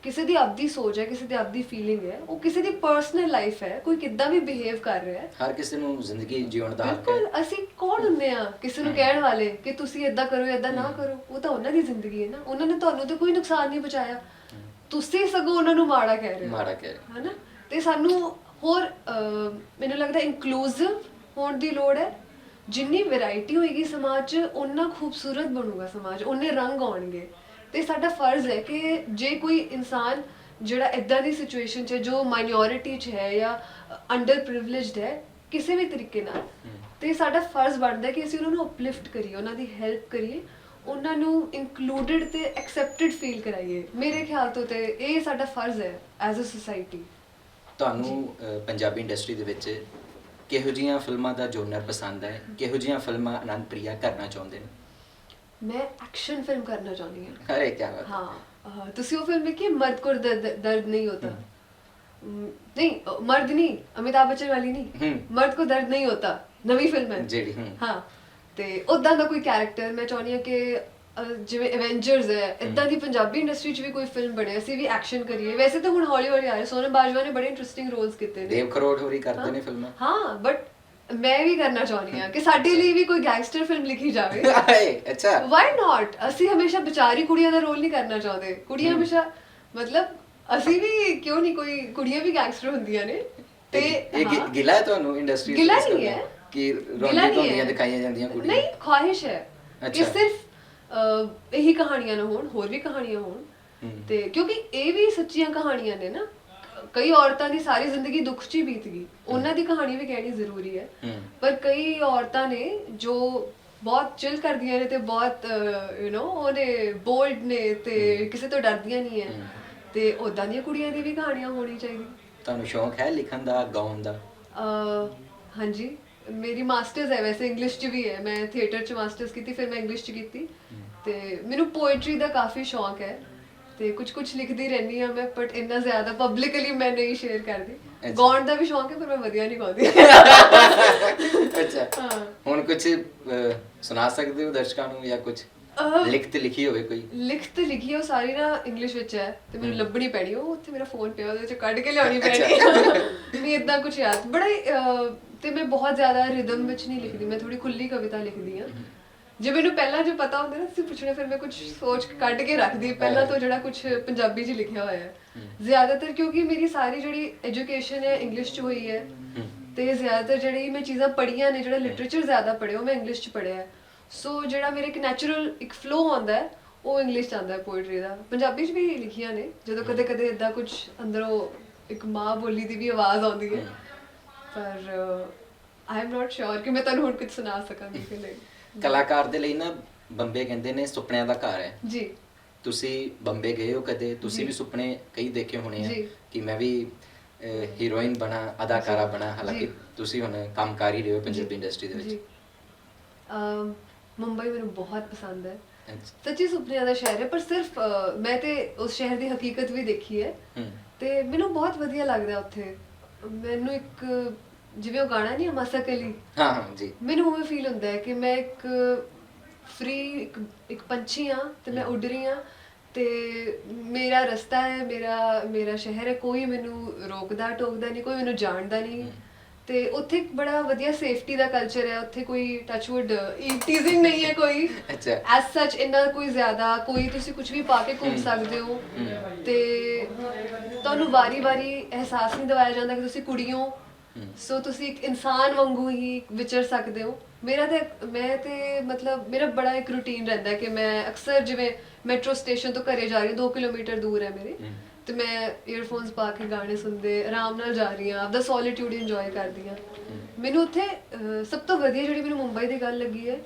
[SPEAKER 2] ਕਿਸੇ ਦੀ ਆਪਦੀ ਸੋਚ ਹੈ ਕਿਸੇ ਦੀ ਆਪਦੀ ਫੀਲਿੰਗ ਹੈ ਉਹ ਕਿਸੇ ਦੀ ਪਰਸਨਲ ਲਾਈਫ ਹੈ ਕੋਈ ਕਿੱਦਾਂ ਵੀ ਬਿਹੇਵ ਕਰ ਰਿਹਾ ਹੈ।
[SPEAKER 1] ਹਰ ਕਿਸੇ ਨੂੰ ਜ਼ਿੰਦਗੀ ਜਿਉਣ ਦਾ ਹੱਕ ਹੈ।
[SPEAKER 2] ਬਿਲਕੁਲ ਅਸੀਂ ਕੌਣ ਹੁੰਦੇ ਆ ਕਿਸੇ ਨੂੰ ਕਹਿਣ ਵਾਲੇ ਕਿ ਤੁਸੀਂ ਇਦਾਂ ਕਰੋ ਇਦਾਂ ਨਾ ਕਰੋ ਉਹ ਤਾਂ ਉਹਨਾਂ ਦੀ ਜ਼ਿੰਦਗੀ ਹੈ ਨਾ। ਉਹਨਾਂ ਨੇ ਤੁਹਾਨੂੰ ਤੇ ਕੋਈ ਨੁਕਸਾਨ ਨਹੀਂ ਪਹੁੰਚਾਇਆ। ਤੁਸੀਂ ਸਗੋਂ ਉਹਨਾਂ ਨੂੰ ਮਾੜਾ ਕਹਿ ਰਹੇ ਹੋ।
[SPEAKER 1] ਮਾੜਾ ਕਹਿ ਰਹੇ
[SPEAKER 2] ਹਨਾ? ਤੇ ਸਾਨੂੰ ਹੋਰ ਅਹ, ਮੈਨੂੰ ਲੱਗਦਾ ਇਨਕਲੂਸਿਵ ਹੋਣ ਦੀ ਲੋੜ ਹੈ। ਜਿੰਨੀ ਵੈਰਾਈਟੀ ਹੋਏਗੀ ਸਮਾਜ 'ਚ ਉਨਾ ਖੂਬਸੂਰਤ ਬਣੂਗਾ ਸਮਾਜ ਉਨੇ ਰੰਗ ਆਉਣਗੇ। ਤੇ ਸਾਡਾ ਫਰਜ਼ ਹੈ ਕਿ ਜੇ ਕੋਈ ਇਨਸਾਨ ਜਿਹੜਾ ਇਦਾਂ ਦੀ ਸਿਚੁਏਸ਼ਨ 'ਚ ਹੈ, ਜੋ ਮਾਈਨੋਰਿਟੀ 'ਚ ਹੈ ਜਾਂ ਅੰਡਰ ਪ੍ਰਿਵਿਲੇਜਡ ਹੈ ਕਿਸੇ ਵੀ ਤਰੀਕੇ ਨਾਲ ਤੇ ਸਾਡਾ ਫਰਜ਼ ਬਣਦਾ ਹੈ ਕਿ ਅਸੀਂ ਉਹਨਾਂ ਨੂੰ ਅਪਲਿਫਟ ਕਰੀਏ ਉਹਨਾਂ ਦੀ ਹੈਲਪ ਕਰੀਏ। ਉਹਨਾਂ ਨੂੰ ਇਨਕਲੂਡਡ ਤੇ ਐਕਸੈਪਟਡ ਫੀਲ ਕਰਾਈਏ। ਮੇਰੇ ਖਿਆਲ ਤੋਂ ਤੇ ਇਹ ਸਾਡਾ ਫਰਜ਼ ਹੈ ਐਜ਼ ਅ ਸੋਸਾਇਟੀ
[SPEAKER 1] ਤੁਹਾਨੂੰ ਅਹ, ਪੰਜਾਬੀ ਇੰਡਸਟਰੀ ਦੇ ਵਿੱਚ ਕਿਹੋ ਜੀਆਂ ਫਿਲਮਾਂ ਦਾ ਜੋਨਰ ਪਸੰਦ ਹੈ? ਕਿਹੋ ਜੀਆਂ ਫਿਲਮਾਂ ਆਨੰਦ ਪ੍ਰਿਆ ਕਰਨਾ ਚਾਹੁੰਦੇ ਨੇ?
[SPEAKER 2] ਮੈਂ ਐਕਸ਼ਨ ਫਿਲਮ ਕਰਨਾ ਚਾਹੁੰਦੀ ਹਾਂ।
[SPEAKER 1] ਅਰੇ ਕੀ ਬਾਤ
[SPEAKER 2] ਹਾਂ। ਅਹ, ਤੁਸੀਂ ਉਹ ਫਿਲਮ ਦੇਖੀ ਹੈ? ਮਰਦ ਕੋ ਦਰਦ ਦਰਦ ਨਹੀਂ ਹੋਤਾ ਨਹੀਂ ਮਰਦ ਨਹੀਂ ਅਮਿਤਾਭ ਬੱਚਨ ਵਾਲੀ ਨਹੀਂ।
[SPEAKER 1] ਹਮ।
[SPEAKER 2] ਮਰਦ ਕੋ ਦਰਦ ਨਹੀਂ ਹੋਤਾ ਨਵੀਂ ਫਿਲਮ ਹੈ।
[SPEAKER 1] ਜਿਹੜੀ ਹਮ
[SPEAKER 2] ਹਾਂ। ਤੇ ਉਦਾਂ ਦਾ ਕੋਈ ਕੈਰੈਕਟਰ ਮੈਂ ਚਾਹੁੰਦੀ ਹਾਂ ਕਿ ਅਹ, ਜਿਵੇਂ ਐਵੇਂਜਰਸ ਹੈ ਇਦਾਂ ਦੀ ਪੰਜਾਬੀ ਇੰਡਸਟਰੀ 'ਚ ਵੀ ਕੋਈ ਫਿਲਮ ਬਣੇ ਅਸੀਂ ਵੀ ਐਕਸ਼ਨ ਕਰੀਏ। ਵੈਸੇ ਤਾਂ ਹੁਣ ਹੌਲੀ ਹੌਲੀ ਆ ਰਿਹਾ ਸੋਨਮ ਬਾਜਵਾ ਨੇ ਬੜੇ ਇੰਟਰਸਟਿੰਗ ਰੋਲਸ ਕੀਤੇ ਨੇ।
[SPEAKER 1] ਦੇਵ ਖਰੋੜ ਹੋਰੀ ਕਰਦੇ ਨੇ ਫਿਲਮਾਂ
[SPEAKER 2] ਹਾਂ ਬਟ ਮੈਂ ਵੀ ਕਰਨਾ ਚਾਹੁੰਦੀ ਹਾਂ ਕਿ ਸਾਡੇ ਲਈ ਵੀ ਕੋਈ ਗੈਂਗਸਟਰ ਫਿਲਮ ਲਿਖੀ ਜਾਵੇ।
[SPEAKER 1] ਅੱਛਾ।
[SPEAKER 2] ਵਾਈ ਨਾਟ ਅਸੀਂ ਹਮੇਸ਼ਾ ਵਿਚਾਰੀ ਕੁੜੀਆਂ ਦਾ ਰੋਲ ਨਹੀਂ ਕਰਨਾ ਚਾਹੁੰਦੇ। ਕੁੜੀਆਂ ਹਮੇਸ਼ਾ ਮਤਲਬ ਅਸੀਂ ਵੀ ਕਿਉਂ ਨਹੀਂ ਕੋਈ ਕੁੜੀਆਂ ਵੀ ਗੈਂਗਸਟਰ ਹੁੰਦੀਆਂ ਨੇ? ਤੇ
[SPEAKER 1] ਇਹ ਗਿ-
[SPEAKER 2] ਹਾਂ।
[SPEAKER 1] ਗਿਲਾ ਹੈ ਤੁਹਾਨੂੰ ਇੰਡਸਟਰੀ
[SPEAKER 2] ਗਿਲਾ ਨਹੀਂ ਹੈ।
[SPEAKER 1] ਕਿ
[SPEAKER 2] ਨਹੀਂ
[SPEAKER 1] ਧੋਂਦੀਆਂ
[SPEAKER 2] ਹੈ।
[SPEAKER 1] ਦਿਖਾਈਆਂ ਜਾਂਦੀਆਂ ਕੁੜੀਆਂ।
[SPEAKER 2] ਨਹੀਂ ਖੁਆਇਸ਼ ਹੈ। ਕਿ
[SPEAKER 1] ਅੱਛਾ।
[SPEAKER 2] ਸਿਰਫ ਅਹ, ਇਹੀ ਕਹਾਣੀਆਂ ਨਾ ਹੋਣ ਹੋਰ ਵੀ ਕਹਾਣੀਆਂ ਹੋਣ। ਤੇ ਕਿਉਂਕਿ ਇਹ ਵੀ ਸੱਚੀਆਂ ਕਹਾਣੀਆਂ ਨੇ ਨਾ। ਕਈ ਔਰਤਾਂ ਦੀ ਸਾਰੀ ਜ਼ਿੰਦਗੀ ਦੁੱਖ 'ਚ ਹੀ ਬੀਤ ਗਈ। ਉਹਨਾਂ ਦੀ ਕਹਾਣੀ ਵੀ ਕਹਿਣੀ ਜ਼ਰੂਰੀ ਹੈ।
[SPEAKER 1] ਹਮ।
[SPEAKER 2] ਪਰ ਕਈ ਔਰਤਾਂ ਨੇ ਜੋ ਬਹੁਤ ਚਿਲ ਕਰਦੀਆਂ ਨੇ ਤੇ ਬਹੁਤ ਯੂ نو ਉਹਨੇ ਬੋਲਡ ਨੇ ਤੇ ਕਿਸੇ ਤੋਂ ਡਰਦੀਆਂ ਨਹੀਂ ਹੈ। ਤੇ ਉਦਾਂ ਦੀਆਂ ਕੁੜੀਆਂ ਦੀ ਵੀ ਕਹਾਣੀਆਂ ਹੋਣੀ ਚਾਹੀਦੀ
[SPEAKER 1] ਤੁਹਾਨੂੰ ਸ਼ੌਂਕ ਹੈ ਲਿਖਣ ਦਾ ਗਾਉਣ ਦਾ?
[SPEAKER 2] ਅਹ, ਹਾਂਜੀ। ਮੇਰੀ ਮਾਸਟਰਸ ਹੈ ਵੈਸੇ ਇੰਗਲਿਸ਼ 'ਚ ਵੀ ਹੈ। ਮੈਂ ਥੀਏਟਰ 'ਚ ਮਾਸਟਰਸ ਕੀਤੀ ਫਿਰ ਮੈਂ ਇੰਗਲਿਸ਼ 'ਚ ਕੀਤੀ। ਤੇ ਮੈਨੂੰ ਪੋਇਟਰੀ ਦਾ ਕਾਫੀ ਸ਼ੌਂਕ ਹੈ। ਤੇ ਕੁਝ ਕੁਝ ਲਿਖਦੀ ਰਹਿੰਦੀ ਆ ਮੈਂ ਬਟ ਇੰਨਾ ਜ਼ਿਆਦਾ ਪਬਲਿਕਲੀ ਮੈਂ ਨਹੀਂ ਸ਼ੇਅਰ ਕਰਦੀ। ਗਾਉਣ ਦਾ ਵੀ ਸ਼ੌਂਕ ਹੈ ਪਰ ਮੈਂ ਵਧੀਆ ਨਹੀਂ ਗਾਉਂਦੀ।
[SPEAKER 1] ਅੱਛਾ। ਹੁਣ ਕੁਝ ਸੁਣਾ ਸਕਦੇ ਹੋ ਦਰਸ਼ਕਾਂ ਨੂੰ ਜਾਂ ਕੁਝ ਲਿਖਤ ਲਿਖੀ ਹੋਵੇ ਕੋਈ।
[SPEAKER 2] ਲਿਖਤ ਲਿਖੀ ਹੈ ਸਾਰੀ ਨਾ ਇੰਗਲਿਸ਼ ਵਿੱਚ ਹੈ। ਤੇ ਮੈਨੂੰ ਲੱਭਣੀ ਪੈਣੀ ਉਹ ਉੱਥੇ ਮੇਰਾ ਫੋਨ ਪਿਆ ਉਹਦੇ ਵਿੱਚ ਕੱਢ ਕੇ ਲਿਆਉਣੀ ਪੈਣੀ ਨਹੀਂ ਇਦਾਂ ਕੁਝ ਯਾਦ ਬੜਾ ਤੇ ਮੈਂ ਬਹੁਤ ਜ਼ਿਆਦਾ ਰਿਦਮ ਵਿੱਚ ਨਹੀਂ ਲਿਖਦੀ ਮੈਂ ਥੋੜੀ ਖੁੱਲੀ ਕਵਿਤਾ ਲਿਖਦੀ ਆ ਜੇ ਮੈਨੂੰ ਪਹਿਲਾਂ ਜੋ ਪਤਾ ਹੁੰਦਾ ਨਾ ਤੁਸੀਂ ਪੁੱਛਣਾ ਫਿਰ ਮੈਂ ਕੁਝ ਸੋਚ ਕੱਢ ਕੇ ਰੱਖਦੀ ਪਹਿਲਾਂ ਤੋਂ ਜਿਹੜਾ ਕੁਝ ਪੰਜਾਬੀ 'ਚ ਲਿਖਿਆ ਹੋਇਆ ਹੈ। ਜ਼ਿਆਦਾਤਰ ਕਿਉਂਕਿ ਮੇਰੀ ਸਾਰੀ ਜਿਹੜੀ ਐਜੂਕੇਸ਼ਨ ਹੈ ਇੰਗਲਿਸ਼ 'ਚ ਹੋਈ ਹੈ। ਤੇ ਜ਼ਿਆਦਾਤਰ ਜਿਹੜੀ ਮੈਂ ਚੀਜ਼ਾਂ ਪੜ੍ਹੀਆਂ ਨੇ ਜਿਹੜਾ ਲਿਟਰੇਚਰ ਜ਼ਿਆਦਾ ਪੜ੍ਹਿਆ ਉਹ ਮੈਂ ਇੰਗਲਿਸ਼ 'ਚ ਪੜ੍ਹਿਆ ਸੋ ਜਿਹੜਾ ਮੇਰੇ ਇੱਕ ਨੈਚੁਰਲ ਇੱਕ ਫਲੋ ਆਉਂਦਾ ਹੈ ਉਹ ਇੰਗਲਿਸ਼ 'ਚ ਆਉਂਦਾ ਹੈ ਪੋਇਟਰੀ ਦਾ। ਪੰਜਾਬੀ 'ਚ ਵੀ ਲਿਖੀਆਂ ਨੇ ਜਦੋਂ ਕਦੇ ਕਦੇ ਇਦਾਂ ਕੁਝ ਅੰਦਰੋਂ ਇੱਕ ਮਾਂ ਬੋਲੀ ਦੀ ਵੀ ਆਵਾਜ਼ ਆਉਂਦੀ ਹੈ। ਪਰ ਆਈ ਐਮ ਨਾਟ ਸ਼ੋਰ ਕਿ ਮੈਂ ਤੁਹਾਨੂੰ ਹੁਣ ਕੁਝ ਸੁਣਾ ਸਕਾਂਗੀ ਕਿ ਨਹੀਂ
[SPEAKER 1] ਕਲਾਕਾਰ ਦੇ ਲਈ ਨਾ ਬੰਬੇ ਕਹਿੰਦੇ ਨੇ ਸੁਪਨਿਆਂ ਦਾ ਘਰ ਹੈ।
[SPEAKER 2] ਜੀ।
[SPEAKER 1] ਤੁਸੀਂ ਬੰਬੇ ਗਏ ਹੋ ਕਦੇ? ਤੁਸੀਂ ਵੀ ਸੁਪਨੇ ਕਈ ਦੇਖੇ ਹੋਣੇ ਆ। ਕਿ ਮੈਂ ਵੀ ਹੀਰੋਇਨ ਬਣਾ ਅਦਾਕਾਰਾ। ਬਣਾ ਹਾਲਾਂਕਿ। ਤੁਸੀਂ ਹੁਣ ਕੰਮ ਕਰ ਹੀ ਰਹੇ ਹੋ ਪੰਜਾਬੀ ਇੰਡਸਟਰੀ ਦੇ ਵਿੱਚ।
[SPEAKER 2] ਮੁੰਬਈ ਮੈਨੂੰ ਬਹੁਤ ਪਸੰਦ ਹੈ। ਸੱਚੀ ਸੁਪਨਿਆਂ ਦਾ ਸ਼ਹਿਰ ਹੈ ਪਰ ਸਿਰਫ ਮੈਂ ਤੇ ਉਸ ਸ਼ਹਿਰ ਦੀ ਹਕੀਕਤ ਵੀ ਦੇਖੀ ਹੂੰ। ਤੇ ਮੈਨੂੰ ਬਹੁਤ ਵਧੀਆ ਲੱਗਦਾ ਉੱਥੇ। ਮੈਨੂੰ ਇੱਕ ਜਿਵੇਂ ਉਹ ਗਾਣਾ ਨਹੀਂ ਮਸਾ ਕਲੀ
[SPEAKER 1] ਹਾਂ ਹਾਂ ਜੀ।
[SPEAKER 2] ਮੈਨੂੰ ਉਹ ਫੀਲ ਹੁੰਦਾ ਹੈ ਕਿ ਮੈਂ ਇੱਕ ਫ੍ਰੀ ਇੱਕ ਇੱਕ ਪੰਛੀ ਹਾਂ ਤੇ ਮੈਂ ਉੱਡ ਰਹੀ ਹਾਂ ਤੇ ਮੇਰਾ ਰਸਤਾ ਹੈ ਮੇਰਾ ਮੇਰਾ ਸ਼ਹਿਰ ਹੈ ਕੋਈ ਮੈਨੂੰ ਰੋਕਦਾ ਟੋਕਦਾ ਨਹੀਂ ਕੋਈ ਮੈਨੂੰ ਜਾਣਦਾ ਨਹੀਂ। ਤੇ ਉੱਥੇ ਇੱਕ ਬੜਾ ਵਧੀਆ ਸੇਫਟੀ ਦਾ ਕਲਚਰ ਹੈ ਉੱਥੇ ਕੋਈ ਟੱਚਵੁੱਡ ਟੀਜ਼ਿੰਗ ਨਹੀਂ ਹੈ ਕੋਈ।
[SPEAKER 1] ਅੱਛਾ।
[SPEAKER 2] ਐਸ ਸੱਚ ਇੰਨਾ ਕੋਈ ਜ਼ਿਆਦਾ ਕੋਈ ਤੁਸੀਂ ਕੁਝ ਵੀ ਪਾ ਕੇ ਘੁੰਮ ਸਕਦੇ ਹੋ। ਤੇ ਤੁਹਾਨੂੰ ਵਾਰੀ-ਵਾਰੀ ਅਹਿਸਾਸ ਨਹੀਂ ਦਿਵਾਇਆ ਜਾਂਦਾ ਕਿ ਤੁਸੀਂ ਕੁੜੀ ਹੋ। ਸੋ ਤੁਸੀਂ ਇੱਕ ਇਨਸਾਨ ਵਾਂਗੂ ਹੀ ਵਿਚਰ ਸਕਦੇ ਹੋ। ਮੇਰਾ ਤੇ ਮੈਂ ਤੇ ਮਤਲਬ ਮੇਰਾ ਬੜਾ ਇੱਕ ਰੂਟੀਨ ਰਹਿੰਦਾ ਕਿ ਮੈਂ ਅਕਸਰ ਜਿਵੇਂ ਮੈਟਰੋ ਸਟੇਸ਼ਨ ਤੋਂ ਘਰੇ ਜਾ ਰਹੀ 2 ਕਿਲੋਮੀਟਰ ਦੂਰ ਹੈ ਮੇਰੇ। ਤੇ ਮੈਂ 이어ਫੋਨਸ ਪਾ ਕੇ ਗਾਣੇ ਸੁਣਦੇ ਆਰਾਮ ਨਾਲ ਜਾ ਰਹੀ ਹਾਂ ਆਪਦਾ ਸੋਲਿਟਿਊਡ ਇੰਜੋਏ ਕਰਦੀ ਹਾਂ। ਮੈਨੂੰ ਉੱਥੇ ਅਹ, ਸਭ ਤੋਂ ਵਧੀਆ ਜਿਹੜੀ ਮੈਨੂੰ ਮੁੰਬਈ ਦੀ ਗੱਲ ਲੱਗੀ ਹੈ।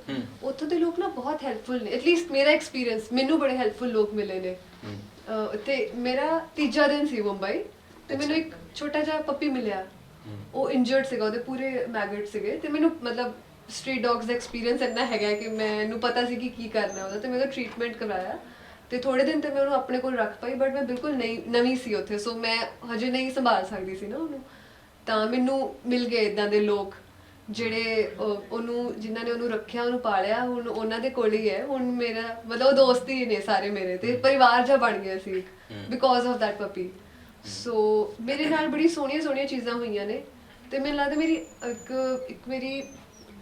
[SPEAKER 2] ਉੱਥੋਂ ਦੇ ਲੋਕ ਨਾ ਬਹੁਤ ਹੈਲਪਫੁਲ ਨੇ। ਐਟਲੀਸਟ ਮੇਰਾ ਐਕਸਪੀਰੀਅੰਸ ਮੈਨੂੰ ਬੜੇ ਹੈਲਪਫੁਲ ਲੋਕ ਮਿਲੇ ਨੇ। ਅਹ, ਤੇ ਮੇਰਾ ਤੀਜਾ ਦਿਨ ਸੀ ਮੁੰਬਈ ਤੇ ਮੈਨੂੰ ਇੱਕ ਛੋਟਾ ਜਿਹਾ ਪੱਪੀ ਮਿਲਿਆ। ਉਹ ਇੰਜਰਡ ਸੀਗਾ ਉਹਦੇ ਪੂਰੇ ਮੈਗਟ ਸੀਗੇ। ਤੇ ਮੈਨੂੰ ਮਤਲਬ ਸਟਰੀਟ ਡੌਗਸ ਦਾ ਐਕਸਪੀਰੀਅੰਸ ਇੰਨਾ ਹੈਗਾ ਕਿ ਮੈਨੂੰ ਪਤਾ ਸੀ ਕਿ ਕੀ ਕਰਨਾ ਉਹਦਾ ਤੇ ਮੈਂ ਉਹਦਾ ਟ੍ਰੀਟਮੈਂਟ ਕਰਵਾਇਆ। ਤੇ ਥੋੜੇ ਦਿਨ ਤੇ ਮੈਂ ਉਹਨੂੰ ਆਪਣੇ ਕੋਲ ਰੱਖ ਪਾਈ ਬਟ ਮੈਂ ਬਿਲਕੁਲ ਨਹੀਂ ਨਵੀਂ ਸੀ ਉੱਥੇ ਸੋ ਮੈਂ ਹਜੇ ਨਹੀਂ ਸੰਭਾਲ ਸਕਦੀ ਸੀ ਨਾ ਉਹਨੂੰ। ਤਾਂ ਮੈਨੂੰ ਮਿਲ ਗਏ ਇਦਾਂ ਦੇ ਲੋਕ ਜਿਹੜੇ ਅਹ, ਉਹਨੂੰ ਜਿਨ੍ਹਾਂ ਨੇ ਉਹਨੂੰ ਰੱਖਿਆ ਉਹਨੂੰ ਪਾਲਿਆ ਹੁਣ ਉਹਨਾਂ ਦੇ ਕੋਲ ਹੀ ਹੈ। ਹੁਣ ਮੇਰਾ ਮਤਲਬ ਉਹ ਦੋਸਤ ਹੀ ਨੇ ਸਾਰੇ ਮੇਰੇ ਤੇ ਪਰਿਵਾਰ ਜਿਹਾ ਬਣ ਗਿਆ ਸੀ because of that puppy so ਮੇਰੇ ਨਾਲ ਬੜੀ ਸੋਹਣੀਆਂ ਸੋਹਣੀਆਂ ਚੀਜ਼ਾਂ ਹੋਈਆਂ ਨੇ ਤੇ ਮੈਨੂੰ ਲੱਗਦਾ ਮੇਰੀ ਇੱਕ ਇੱਕ ਮੇਰੀ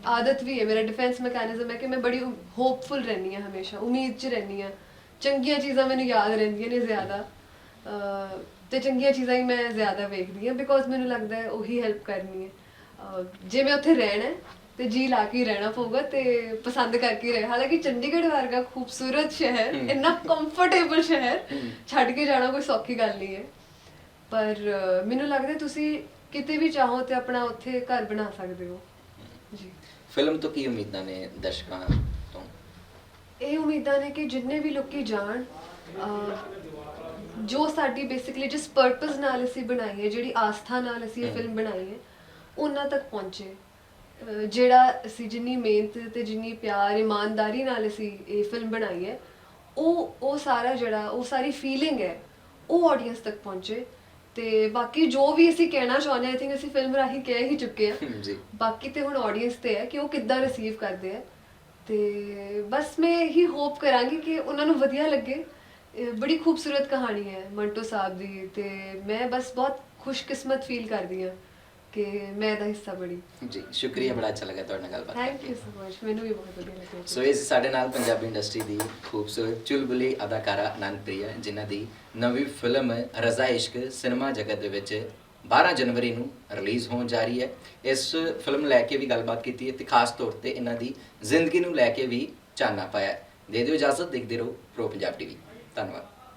[SPEAKER 2] ਆਦਤ ਵੀ ਹੈ ਮੇਰਾ ਡਿਫੈਂਸ ਮੈਕੈਨਿਜ਼ਮ ਹੈ ਕਿ ਮੈਂ ਬੜੀ ਹੋਪਫੁਲ ਰਹਿੰਦੀ ਹਾਂ ਹਮੇਸ਼ਾ ਉਮੀਦ 'ਚ ਰਹਿੰਦੀ ਹਾਂ। ਚੰਗੀਆਂ ਚੀਜ਼ਾਂ ਮੈਨੂੰ ਯਾਦ ਰਹਿੰਦੀਆਂ ਨੇ ਜ਼ਿਆਦਾ। ਅਹ, ਤੇ ਚੰਗੀਆਂ ਚੀਜ਼ਾਂ ਹੀ ਮੈਂ ਜ਼ਿਆਦਾ ਵੇਖਦੀ ਹਾਂ ਬਿਕੋਜ਼ ਮੈਨੂੰ ਲੱਗਦਾ ਹੈ ਉਹੀ ਹੈਲਪ ਕਰਨੀ ਹੈ। ਅਹ, ਜੇ ਮੈਂ ਉੱਥੇ ਰਹਿਣਾ ਹੈ, ਤੇ ਜੀ ਲਾ ਕੇ ਹੀ ਰਹਿਣਾ ਪਊਗਾ ਤੇ ਪਸੰਦ ਕਰਕੇ ਹੀ ਰਹਿ ਹਾਲਾਂਕਿ ਚੰਡੀਗੜ੍ਹ ਵਰਗਾ ਖੂਬਸੂਰਤ ਸ਼ਹਿਰ ਇੰਨਾ ਕੰਫਰਟੇਬਲ ਸ਼ਹਿਰ ਛੱਡ ਕੇ ਜਾਣਾ ਕੋਈ ਸੌਖੀ ਗੱਲ ਨਹੀਂ ਹੈ। ਪਰ ਅਹ, ਮੈਨੂੰ ਲੱਗਦਾ ਤੁਸੀਂ ਕਿਤੇ ਵੀ ਚਾਹੋ ਤੇ ਆਪਣਾ ਉੱਥੇ ਘਰ ਬਣਾ ਸਕਦੇ ਹੋ। ਜੀ।
[SPEAKER 1] ਫਿਲਮ ਤੋਂ ਕੀ ਉਮੀਦਾਂ ਨੇ ਦਰਸ਼ਕਾਂ
[SPEAKER 2] ਇਹ ਉਮੀਦਾਂ ਨੇ ਕਿ ਜਿੰਨੇ ਵੀ ਲੋਕੀ ਜਾਣ ਜੋ ਸਾਡੀ ਬੇਸਿਕਲੀ ਜਿਸ ਪਰਪਸ ਨਾਲ ਅਸੀਂ ਬਣਾਈ ਹੈ ਜਿਹੜੀ ਆਸਥਾ ਨਾਲ ਅਸੀਂ ਇਹ ਫਿਲਮ ਬਣਾਈ ਹੈ ਉਹਨਾਂ ਤੱਕ ਪਹੁੰਚੇ। ਜਿਹੜਾ ਅਸੀਂ ਜਿੰਨੀ ਮਿਹਨਤ ਤੇ ਜਿੰਨੀ ਪਿਆਰ ਇਮਾਨਦਾਰੀ ਨਾਲ ਅਸੀਂ ਇਹ ਫਿਲਮ ਬਣਾਈ ਹੈ ਉਹ ਉਹ ਸਾਰਾ ਜਿਹੜਾ ਉਹ ਸਾਰੀ ਫੀਲਿੰਗ ਹੈ ਉਹ ਆਡੀਅנס ਤੱਕ ਪਹੁੰਚੇ। ਤੇ ਬਾਕੀ ਜੋ ਵੀ ਅਸੀਂ ਕਹਿਣਾ ਚਾਹੁੰਦੇ ਆਈ ਥਿੰਕ ਅਸੀਂ ਫਿਲਮ ਰਾਹੀਂ ਕਹਿ ਹੀ ਚੁੱਕੇ
[SPEAKER 1] ਆ
[SPEAKER 2] ਬਾਕੀ ਤੇ ਹੁਣ ਆਡੀਅנס ਤੇ ਹੈ ਕਿ ਉਹ ਕਿੱਦਾਂ ਰਿਸੀਵ ਕਰਦੇ ਆ ਤੇ ਬਸ ਮੈਂ ਇਹੀ ਹੋਪ ਕਰਾਂਗੀ ਕਿ ਉਹਨਾਂ ਨੂੰ ਵਧੀਆ ਲੱਗੇ। ਬੜੀ ਖੂਬਸੂਰਤ ਕਹਾਣੀ ਹੈ ਮੰਟੋ ਸਾਹਿਬ ਦੀ ਤੇ ਮੈਂ ਬਸ ਬਹੁਤ ਖੁਸ਼ਕਿਸਮਤ ਫੀਲ ਕਰਦੀ ਹਾਂ ਕਿ ਮੈਂ ਇਹਦਾ ਹਿੱਸਾ ਬਣੀ।
[SPEAKER 1] ਜੀ ਸ਼ੁਕਰੀਆ ਬੜਾ ਅੱਛਾ ਲੱਗਾ ਤੁਹਾਡੇ ਨਾਲ ਗੱਲਬਾਤ
[SPEAKER 2] ਥੈਂਕ
[SPEAKER 1] ਕਰਕੇ।
[SPEAKER 2] ਯੂ ਸੋ ਮਚ ਮੈਨੂੰ ਵੀ ਬਹੁਤ ਵਧੀਆ ਲੱਗਿਆ।
[SPEAKER 1] ਸੋ ਇਹ ਸੀ ਸਾਡੇ ਨਾਲ ਪੰਜਾਬੀ ਇੰਡਸਟਰੀ ਦੀ ਖੂਬਸੂਰਤ ਚੁਲਬੁਲੀ ਅਦਾਕਾਰਾ ਅਨੰਦਪ੍ਰਿਆ ਜਿਨ੍ਹਾਂ ਦੀ ਨਵੀਂ ਫਿਲਮ ਰਜ਼ਾ ਇਸ਼ਕ ਸਿਨੇਮਾ ਜਗਤ ਦੇ ਵਿੱਚ 12 ਜਨਵਰੀ ਨੂੰ ਰਿਲੀਜ਼ ਹੋਣ ਜਾ ਰਹੀ ਹੈ। ਇਸ ਫਿਲਮ ਲੈ ਕੇ ਵੀ ਗੱਲਬਾਤ ਕੀਤੀ ਹੈ ਤੇ ਖਾਸ ਤੌਰ ਤੇ ਇਹਨਾਂ ਦੀ ਜ਼ਿੰਦਗੀ ਨੂੰ ਲੈ ਕੇ ਵੀ ਚਾਨਣਾ ਪਾਇਆ ਦੇ ਦਿਓ ਇਜਾਜ਼ਤ, ਦੇਖਦੇ ਰਹੋ ਪ੍ਰੋ ਪੰਜਾਬ ਟੀਵੀ। ਧੰਨਵਾਦ।